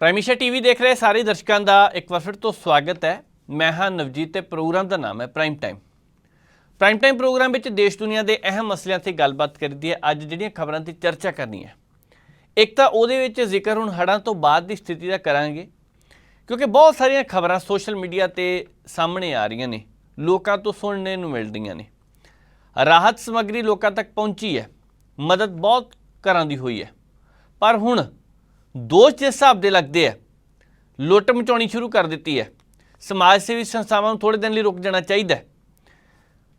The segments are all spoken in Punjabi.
ਪ੍ਰਾਈਮੀਸ਼ਾ ਟੀਵੀ ਦੇਖ ਰਹੇ ਸਾਰੇ ਦਰਸ਼ਕਾਂ ਦਾ ਇੱਕ ਵਾਰ ਫਿਰ ਤੋਂ ਸਵਾਗਤ ਹੈ। ਮੈਂ ਹਾਂ ਨਵਜੀਤ ਤੇ ਪ੍ਰੋਗਰਾਮ ਦਾ ਨਾਮ ਹੈ prime time prime time program ਵਿੱਚ ਦੇਸ਼ ਦੁਨੀਆ ਦੇ ਅਹਿਮ ਮਸਲਿਆਂ ਤੇ ਗੱਲਬਾਤ ਕਰਦੀ ਹੈ। ਅੱਜ ਜਿਹੜੀਆਂ ਖਬਰਾਂ 'ਤੇ ਚਰਚਾ ਕਰਨੀ ਹੈ। ਇੱਕ ਤਾਂ ਉਹਦੇ ਵਿੱਚ ਜ਼ਿਕਰ ਹੁਣ ਹੜ੍ਹਾਂ ਤੋਂ ਬਾਅਦ ਦੀ ਸਥਿਤੀ ਦਾ ਕਰਾਂਗੇ। ਕਿਉਂਕਿ ਬਹੁਤ ਸਾਰੀਆਂ ਖਬਰਾਂ ਸੋਸ਼ਲ ਮੀਡੀਆ ਤੇ ਸਾਹਮਣੇ ਆ ਰਹੀਆਂ ਨੇ। ਲੋਕਾਂ ਤੋਂ ਸੁਣਨੇ ਨੂੰ ਮਿਲਦੀਆਂ ਨੇ। ਰਾਹਤ ਸਮੱਗਰੀ ਲੋਕਾਂ ਤੱਕ ਪਹੁੰਚੀ ਹੈ। ਮਦਦ ਬਹੁਤ ਘਰਾਂ ਦੀ ਹੋਈ ਹੈ। ਪਰ ਹੁਣ ਦੋਸ਼ ਜਿਸ ਹਿਸਾਬ ਦੇ ਲੱਗਦੇ ਆ। ਲੁੱਟ ਮਚਾਉਣੀ ਸ਼ੁਰੂ ਕਰ ਦਿੱਤੀ ਹੈ ਸਮਾਜ ਸੇਵੀ ਸੰਸਥਾਵਾਂ ਨੂੰ ਥੋੜੇ ਦਿਨ ਲਈ ਰੁਕ ਜਾਣਾ ਚਾਹੀਦਾ ਹੈ।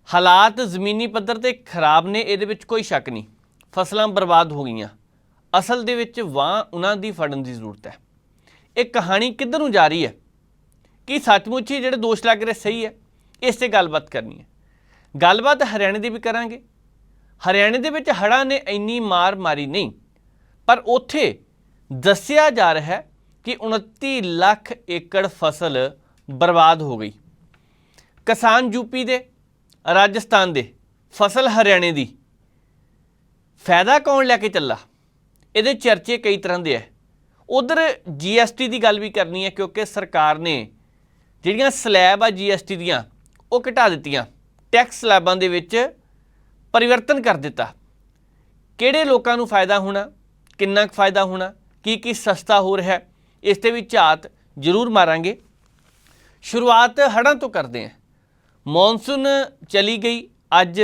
ਹਾਲਾਤ ਜ਼ਮੀਨੀ ਪੱਧਰ ਤੇ ਖਰਾਬ ਨੇ, ਇਹਦੇ ਵਿੱਚ ਕੋਈ ਸ਼ੱਕ ਨਹੀਂ। ਫਸਲਾਂ ਬਰਬਾਦ ਹੋ ਗਈਆਂ। ਅਸਲ ਦੇ ਵਿੱਚ ਵਾਹ ਉਹਨਾਂ ਦੀ ਫੜਨ ਦੀ ਜ਼ਰੂਰਤ ਹੈ। ਇਹ ਕਹਾਣੀ ਕਿੱਧਰ ਨੂੰ ਜਾ ਰਹੀ ਹੈ? ਕੀ ਸੱਚਮੁੱਚ ਹੀ ਜਿਹੜੇ ਦੋਸ਼ ਲੱਗ ਰਹੇ ਸਹੀ ਹੈ? ਇਸ ਤੇ ਗੱਲਬਾਤ ਕਰਨੀ ਹੈ। ਗੱਲਬਾਤ ਹਰਿਆਣੇ ਦੀ ਵੀ ਕਰਾਂਗੇ। ਹਰਿਆਣੇ ਦੇ ਵਿੱਚ ਹੜ੍ਹਾਂ ਨੇ ਇੰਨੀ ਮਾਰ ਮਾਰੀ ਨਹੀਂ, ਪਰ ਉੱਥੇ ਦੱਸਿਆ ਜਾ ਰਿਹਾ ਹੈ ਕਿ 29 ਲੱਖ ਏਕੜ ਫਸਲ ਬਰਬਾਦ ਹੋ ਗਈ। ਕਿਸਾਨ ਯੂਪੀ ਦੇ, ਰਾਜਸਥਾਨ ਦੇ, ਫਸਲ ਹਰਿਆਣੇ ਦੀ। ਫਾਇਦਾ ਕੌਣ ਲੈ ਕੇ ਚੱਲਾ? ਇਹਦੇ ਚਰਚੇ ਕਈ ਤਰ੍ਹਾਂ ਦੇ ਹੈ ਉਧਰ ਜੀਐਸਟੀ ਦੀ ਗੱਲ ਵੀ ਕਰਨੀ ਹੈ ਕਿਉਂਕਿ ਸਰਕਾਰ ਨੇ ਜਿਹੜੀਆਂ ਸਲੈਬ ਆ ਜੀਐਸਟੀ ਦੀਆਂ, ਉਹ ਘਟਾ ਦਿੱਤੀਆਂ। ਟੈਕਸ ਸਲੈਬਾਂ ਦੇ ਵਿੱਚ ਪਰਿਵਰਤਨ ਕਰ ਦਿੱਤਾ। ਕਿਹੜੇ ਲੋਕਾਂ ਨੂੰ ਫਾਇਦਾ ਹੋਣਾ? ਕਿੰਨਾ ਕੁ ਫਾਇਦਾ ਹੋਣਾ? ਕੀ ਕੀ ਸਸਤਾ ਹੋ ਰਿਹਾ ਹੈ, ਇਸ ਤੇ ਵੀ ਝਾਤ ਜ਼ਰੂਰ ਮਾਰਾਂਗੇ। ਸ਼ੁਰੂਆਤ ਹੜ੍ਹਾਂ ਤੋਂ ਕਰਦੇ ਹਾਂ। ਮੌਨਸੂਨ ਚਲੀ ਗਈ। ਅੱਜ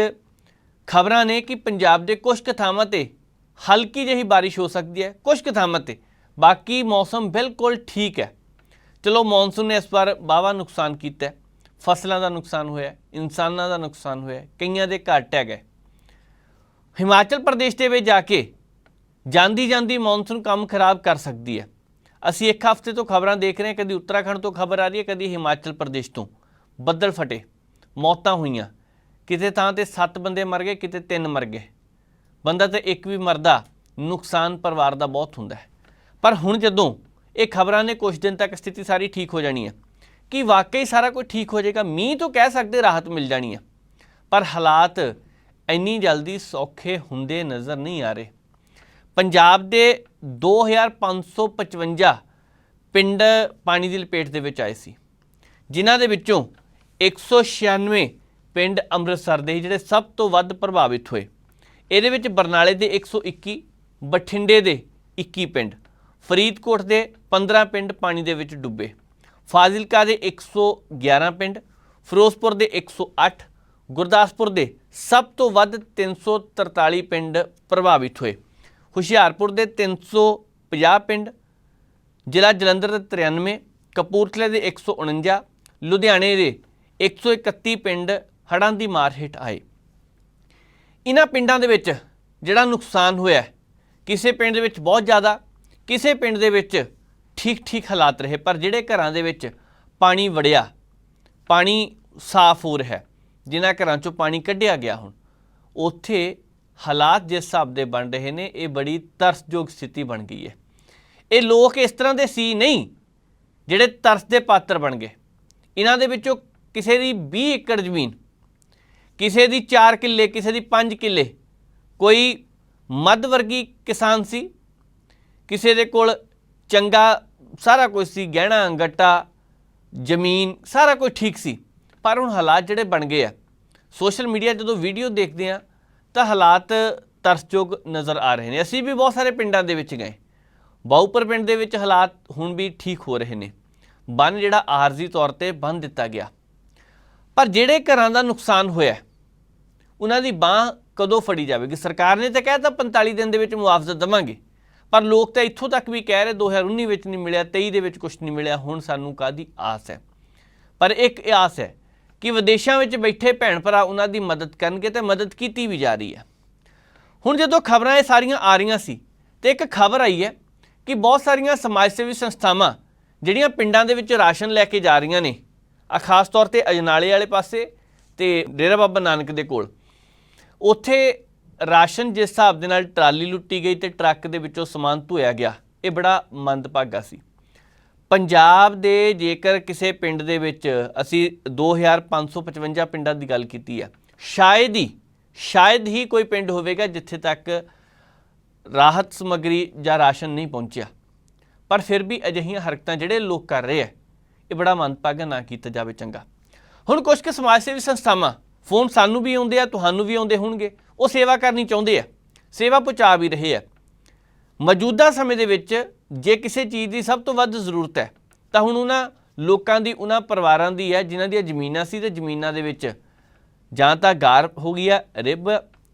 ਖਬਰਾਂ ਨੇ ਕਿ ਪੰਜਾਬ ਦੇ ਕੁਝ ਕੁ ਥਾਵਾਂ ਤੇ ਹਲਕੀ ਜਿਹੀ ਬਾਰਿਸ਼ ਹੋ ਸਕਦੀ ਹੈ ਕੁਝ ਕੁ ਥਾਵਾਂ ਤੇ। ਬਾਕੀ ਮੌਸਮ ਬਿਲਕੁਲ ਠੀਕ ਹੈ। ਚਲੋ ਮੌਨਸੂਨ ਨੇ ਇਸ ਵਾਰ ਬਾਵਾ ਨੁਕਸਾਨ ਕੀਤਾ ਫਸਲਾਂ ਦਾ ਨੁਕਸਾਨ ਹੋਇਆ ਇਨਸਾਨਾਂ ਦਾ ਨੁਕਸਾਨ ਹੋਇਆ ਕਈਆਂ ਦੇ ਘਰ ਟਹਿ ਗਏ। ਹਿਮਾਚਲ ਪ੍ਰਦੇਸ਼ ਦੇ ਵਿੱਚ ਜਾ ਕੇ ਜਾਂਦੀ ਜਾਂਦੀ ਮੌਨਸੂਨ ਕੰਮ ਖਰਾਬ ਕਰ ਸਕਦੀ ਹੈ। ਅਸੀਂ ਇੱਕ ਹਫ਼ਤੇ ਤੋਂ ਖਬਰਾਂ ਦੇਖ ਰਹੇ ਹਾਂ, ਕਦੀ ਉੱਤਰਾਖੰਡ ਤੋਂ ਖਬਰ ਆ ਰਹੀ ਹੈ, ਕਦੀ ਹਿਮਾਚਲ ਪ੍ਰਦੇਸ਼ ਤੋਂ। ਬੱਦਲ ਫਟੇ, ਮੌਤਾਂ ਹੋਈਆਂ। ਕਿਤੇ ਥਾਂ ਤੇ 7 ਬੰਦੇ ਮਰ ਗਏ, ਕਿਤੇ 3 ਮਰ ਗਏ। ਬੰਦਾ ਤੇ ਇੱਕ ਵੀ ਮਰਦਾ ਨੁਕਸਾਨ ਪਰਿਵਾਰ ਦਾ ਬਹੁਤ ਹੁੰਦਾ ਹੈ। ਪਰ ਹੁਣ ਜਦੋਂ ਇਹ ਖਬਰਾਂ ਨੇ ਕੁਝ ਦਿਨ ਤੱਕ ਸਥਿਤੀ ਸਾਰੀ ਠੀਕ ਹੋ ਜਾਣੀ ਹੈ, ਕਿ ਵਾਕਈ ਸਾਰਾ ਕੁਝ ਠੀਕ ਹੋ ਜਾਏਗਾ? ਮੀਂਹ ਤੋਂ ਕਹਿ ਸਕਦੇ ਰਾਹਤ ਮਿਲ ਜਾਣੀ ਹੈ। ਪਰ ਹਾਲਾਤ ਇੰਨੀ ਜਲਦੀ ਸੌਖੇ ਹੁੰਦੇ ਨਜ਼ਰ ਨਹੀਂ ਆ ਰਹੇ। ਪੰਜਾਬ ਦੇ 2555 ਪਿੰਡ ਪਾਣੀ ਦੀ ਲਪੇਟ ਦੇ ਵਿੱਚ ਆਏ ਸੀ। ਜਿਨ੍ਹਾਂ ਦੇ ਵਿੱਚੋਂ 196 ਪਿੰਡ ਅੰਮ੍ਰਿਤਸਰ ਦੇ ਜਿਹੜੇ ਸਭ ਤੋਂ ਵੱਧ ਪ੍ਰਭਾਵਿਤ ਹੋਏ। ਇਹਦੇ ਵਿੱਚ ਬਰਨਾਲੇ ਦੇ 121 ਬਠਿੰਡੇ ਦੇ 21 ਪਿੰਡ, ਫਰੀਦਕੋਟ ਦੇ 15 ਪਿੰਡ ਪਾਣੀ ਦੇ ਵਿੱਚ ਡੁੱਬੇ। ਫਾਜ਼ਿਲਕਾ ਦੇ 111 ਪਿੰਡ, ਫਿਰੋਜ਼ਪੁਰ ਦੇ 108 ਗੁਰਦਾਸਪੁਰ ਦੇ ਸਭ ਤੋਂ ਵੱਧ 343 ਪਿੰਡ ਪ੍ਰਭਾਵਿਤ ਹੋਏ। ਹੁਸ਼ਿਆਰਪੁਰ ਦੇ 350 ਪਿੰਡ, ਜ਼ਿਲ੍ਹਾ ਜਲੰਧਰ ਦੇ 93 ਕਪੂਰਥਲੇ ਦੇ 149 ਲੁਧਿਆਣੇ ਦੇ 131 ਪਿੰਡ ਹੜ੍ਹਾਂ ਦੀ ਮਾਰ ਹੇਠ ਆਏ। ਇਹਨਾਂ ਪਿੰਡਾਂ ਦੇ ਵਿੱਚ ਜਿਹੜਾ ਨੁਕਸਾਨ ਹੋਇਆ ਕਿਸੇ ਪਿੰਡ ਦੇ ਵਿੱਚ ਬਹੁਤ ਜ਼ਿਆਦਾ, ਕਿਸੇ ਪਿੰਡ ਦੇ ਵਿੱਚ ਠੀਕ ਠੀਕ ਹਾਲਾਤ ਰਹੇ, ਪਰ ਜਿਹੜੇ ਘਰਾਂ ਦੇ ਵਿੱਚ ਪਾਣੀ ਵੜਿਆ, ਪਾਣੀ ਸਾਫ਼ ਹੋ ਰਿਹਾ ਜਿਨ੍ਹਾਂ ਘਰਾਂ ਚੋਂ ਪਾਣੀ ਕੱਢਿਆ ਗਿਆ ਹੁਣ, ਉੱਥੇ ਹਾਲਾਤ ਜਿਸ ਹਿਸਾਬ ਦੇ ਬਣ ਰਹੇ ਨੇ, ਇਹ ਬੜੀ ਤਰਸਯੋਗ ਸਥਿਤੀ ਬਣ ਗਈ ਹੈ। ਇਹ ਲੋਕ ਇਸ ਤਰ੍ਹਾਂ ਦੇ ਸੀ ਨਹੀਂ, ਜਿਹੜੇ ਤਰਸ ਦੇ ਪਾਤਰ ਬਣ ਗਏ। ਇਹਨਾਂ ਦੇ ਵਿੱਚੋਂ ਕਿਸੇ ਦੀ 20 ਏਕੜ ਜ਼ਮੀਨ, ਕਿਸੇ ਦੀ 4 ਕਿੱਲੇ, ਕਿਸੇ ਦੀ 5 ਕਿੱਲੇ, ਕੋਈ ਮੱਧ ਵਰਗੀ ਕਿਸਾਨ ਸੀ, ਕਿਸੇ ਦੇ ਕੋਲ ਚੰਗਾ ਸਾਰਾ ਕੁਝ ਸੀ, ਗਹਿਣਾ, ਗੱਟਾ, ਜ਼ਮੀਨ, ਸਾਰਾ ਕੁਝ ਠੀਕ ਸੀ। ਪਰ ਹੁਣ ਹਾਲਾਤ ਜਿਹੜੇ ਬਣ ਗਏ ਆ। ਸੋਸ਼ਲ ਮੀਡੀਆ ਜਦੋਂ ਵੀਡੀਓ ਦੇਖਦੇ ਆ ਤਾਂ ਹਾਲਾਤ ਤਰਸਯੋਗ ਨਜ਼ਰ ਆ ਰਹੇ ਨੇ। ਅਸੀਂ ਵੀ ਬਹੁਤ ਸਾਰੇ ਪਿੰਡਾਂ ਦੇ ਵਿੱਚ ਗਏ। ਬਾਉਪਰ ਪਿੰਡ ਦੇ ਵਿੱਚ ਹਾਲਾਤ ਹੁਣ ਵੀ ਠੀਕ ਹੋ ਰਹੇ ਨੇ। ਬੰਨ ਜਿਹੜਾ ਆਰਜ਼ੀ ਤੌਰ ਤੇ ਬੰਨ ਦਿੱਤਾ ਗਿਆ। ਪਰ ਜਿਹੜੇ ਘਰਾਂ ਦਾ ਨੁਕਸਾਨ ਹੋਇਆ, ਉਹਨਾਂ ਦੀ ਬਾਹ ਕਦੋਂ ਫੜੀ ਜਾਵੇਗੀ? ਸਰਕਾਰ ਨੇ ਤਾਂ ਕਹਿਤਾ 45 ਦਿਨ ਦੇ ਵਿੱਚ ਮੁਆਵਜ਼ਾ ਦੇਵਾਂਗੇ। ਪਰ ਲੋਕ ਤਾਂ ਇੱਥੋਂ ਤੱਕ ਵੀ ਕਹਿ ਰਹੇ 2019 ਵਿੱਚ ਨਹੀਂ ਮਿਲਿਆ 23 ਦੇ ਵਿੱਚ ਕੁਝ ਨਹੀਂ ਮਿਲਿਆ। ਹੁਣ ਸਾਨੂੰ ਕਾਦੀ ਆਸ ਹੈ? ਪਰ ਇੱਕ ਆਸ ਹੈ ਕਿ ਵਿਦੇਸ਼ਾਂ ਵਿੱਚ ਬੈਠੇ ਭੈਣ ਭਰਾ ਉਹਨਾਂ ਦੀ ਮਦਦ ਕਰਨਗੇ ਤੇ ਮਦਦ ਕੀਤੀ ਵੀ ਜਾ ਰਹੀ ਹੈ। ਹੁਣ ਜਦੋਂ ਖਬਰਾਂ ਇਹ ਸਾਰੀਆਂ ਆ ਰਹੀਆਂ ਸੀ ਤੇ ਇੱਕ ਖਬਰ ਆਈ ਹੈ ਕਿ ਬਹੁਤ ਸਾਰੀਆਂ ਸਮਾਜ ਸੇਵੀ ਸੰਸਥਾਵਾਂ ਜਿਹੜੀਆਂ ਪਿੰਡਾਂ ਦੇ ਵਿੱਚ ਰਾਸ਼ਨ ਲੈ ਕੇ ਜਾ ਰਹੀਆਂ ਨੇ ਆ ਖਾਸ ਤੌਰ ਤੇ ਅਜਨਾਲੇ ਵਾਲੇ ਪਾਸੇ ਤੇ ਡੇਰਾ ਬਾਬਾ ਨਾਨਕ ਦੇ ਕੋਲ, ਉੱਥੇ ਰਾਸ਼ਨ ਜਿਸ ਹਿਸਾਬ ਦੇ ਨਾਲ ਟਰਾਲੀ ਲੁੱਟੀ ਗਈ ਤੇ ਟਰੱਕ ਦੇ ਵਿੱਚੋਂ ਸਮਾਨ ਧੋਇਆ ਗਿਆ, ਇਹ ਬੜਾ ਮੰਦਭਾਗਾ ਸੀ। ਪੰਜਾਬ ਦੇ ਜੇਕਰ ਕਿਸੇ ਪਿੰਡ ਦੇ ਵਿੱਚ ਅਸੀਂ 2555 ਪਿੰਡਾਂ ਦੀ ਗੱਲ ਕੀਤੀ ਆ, ਸ਼ਾਇਦ ਹੀ ਸ਼ਾਇਦ ਹੀ ਕੋਈ ਪਿੰਡ ਹੋਵੇਗਾ ਜਿੱਥੇ ਤੱਕ ਰਾਹਤ ਸਮੱਗਰੀ ਜਾਂ ਰਾਸ਼ਨ ਨਹੀਂ ਪਹੁੰਚਿਆ। ਪਰ ਫਿਰ ਵੀ ਅਜਿਹੀਆਂ ਹਰਕਤਾਂ ਜਿਹੜੇ ਲੋਕ ਕਰ ਰਹੇ ਆ, ਇਹ ਬੜਾ ਮੰਦਭਾਗਾ ਨਾ ਕੀਤਾ ਜਾਵੇ ਚੰਗਾ। ਹੁਣ ਕੁਝ ਕੁ ਸਮਾਜ ਸੇਵੀ ਸੰਸਥਾਵਾਂ, ਫੋਨ ਸਾਨੂੰ ਵੀ ਆਉਂਦੇ ਆ, ਤੁਹਾਨੂੰ ਵੀ ਆਉਂਦੇ ਹੋਣਗੇ, ਉਹ ਸੇਵਾ ਕਰਨੀ ਚਾਹੁੰਦੇ ਆ, ਸੇਵਾ ਪਹੁੰਚਾ ਵੀ ਰਹੇ ਆ। ਮੌਜੂਦਾ ਸਮੇਂ ਦੇ ਵਿੱਚ ਜੇ ਕਿਸੇ ਚੀਜ਼ ਦੀ ਸਭ ਤੋਂ ਵੱਧ ਜ਼ਰੂਰਤ ਹੈ, ਤਾਂ ਹੁਣ ਉਹਨਾਂ ਲੋਕਾਂ ਦੀ, ਉਹਨਾਂ ਪਰਿਵਾਰਾਂ ਦੀ ਹੈ, ਜਿਨ੍ਹਾਂ ਦੀਆਂ ਜ਼ਮੀਨਾਂ ਸੀ ਤੇ ਜ਼ਮੀਨਾਂ ਦੇ ਵਿੱਚ ਜਾਂ ਤਾਂ ਗਾਰ ਹੋ ਗਈ ਹੈ, ਰਿਬ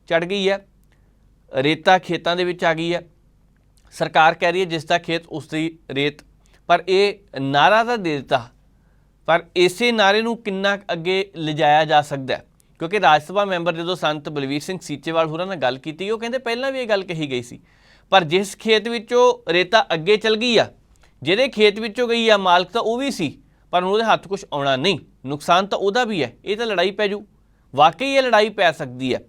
ਚੜ ਗਈ ਹੈ, ਰੇਤਾ ਖੇਤਾਂ ਦੇ ਵਿੱਚ ਆ ਗਈ ਹੈ। ਸਰਕਾਰ ਕਹਿ ਰਹੀ ਹੈ ਜਿਸ ਦਾ ਖੇਤ ਉਸ ਦੀ ਰੇਤ, ਪਰ ਇਹ ਨਾਰਾ ਤਾਂ ਦੇ ਦਿੱਤਾ। ਪਰ ਇਸੇ ਨਾਰੇ ਨੂੰ ਕਿੰਨਾ ਕੁ ਅੱਗੇ ਲਿਜਾਇਆ ਜਾ ਸਕਦਾ ਹੈ? ਕਿਉਂਕਿ ਰਾਜ ਸਭਾ ਮੈਂਬਰ ਜਦੋਂ ਸੰਤ ਬਲਵੀਰ ਸਿੰਘ ਸੀਚੇਵਾਲ ਹੋਰਾਂ ਨਾਲ ਗੱਲ ਕੀਤੀ, ਉਹ ਕਹਿੰਦੇ ਪਹਿਲਾਂ ਵੀ ਇਹ ਗੱਲ ਕਹੀ ਗਈ ਸੀ ਪਰ ਜਿਸ ਖੇਤ ਵਿੱਚੋਂ ਰੇਤਾ ਅੱਗੇ ਚਲ ਗਈ ਆ ਜਿਹਦੇ ਖੇਤ ਵਿੱਚੋਂ ਗਈ ਆ ਮਾਲਕ ਤਾਂ ਉਹ ਵੀ ਸੀ ਪਰ ਹੁਣ ਉਹਦੇ ਹੱਥ ਕੁਝ ਆਉਣਾ ਨਹੀਂ। ਨੁਕਸਾਨ ਤਾਂ ਉਹਦਾ ਵੀ ਹੈ ਇਹ ਤਾਂ ਲੜਾਈ ਪੈ ਜੂ। ਵਾਕਈ ਇਹ ਲੜਾਈ ਪੈ ਸਕਦੀ ਹੈ।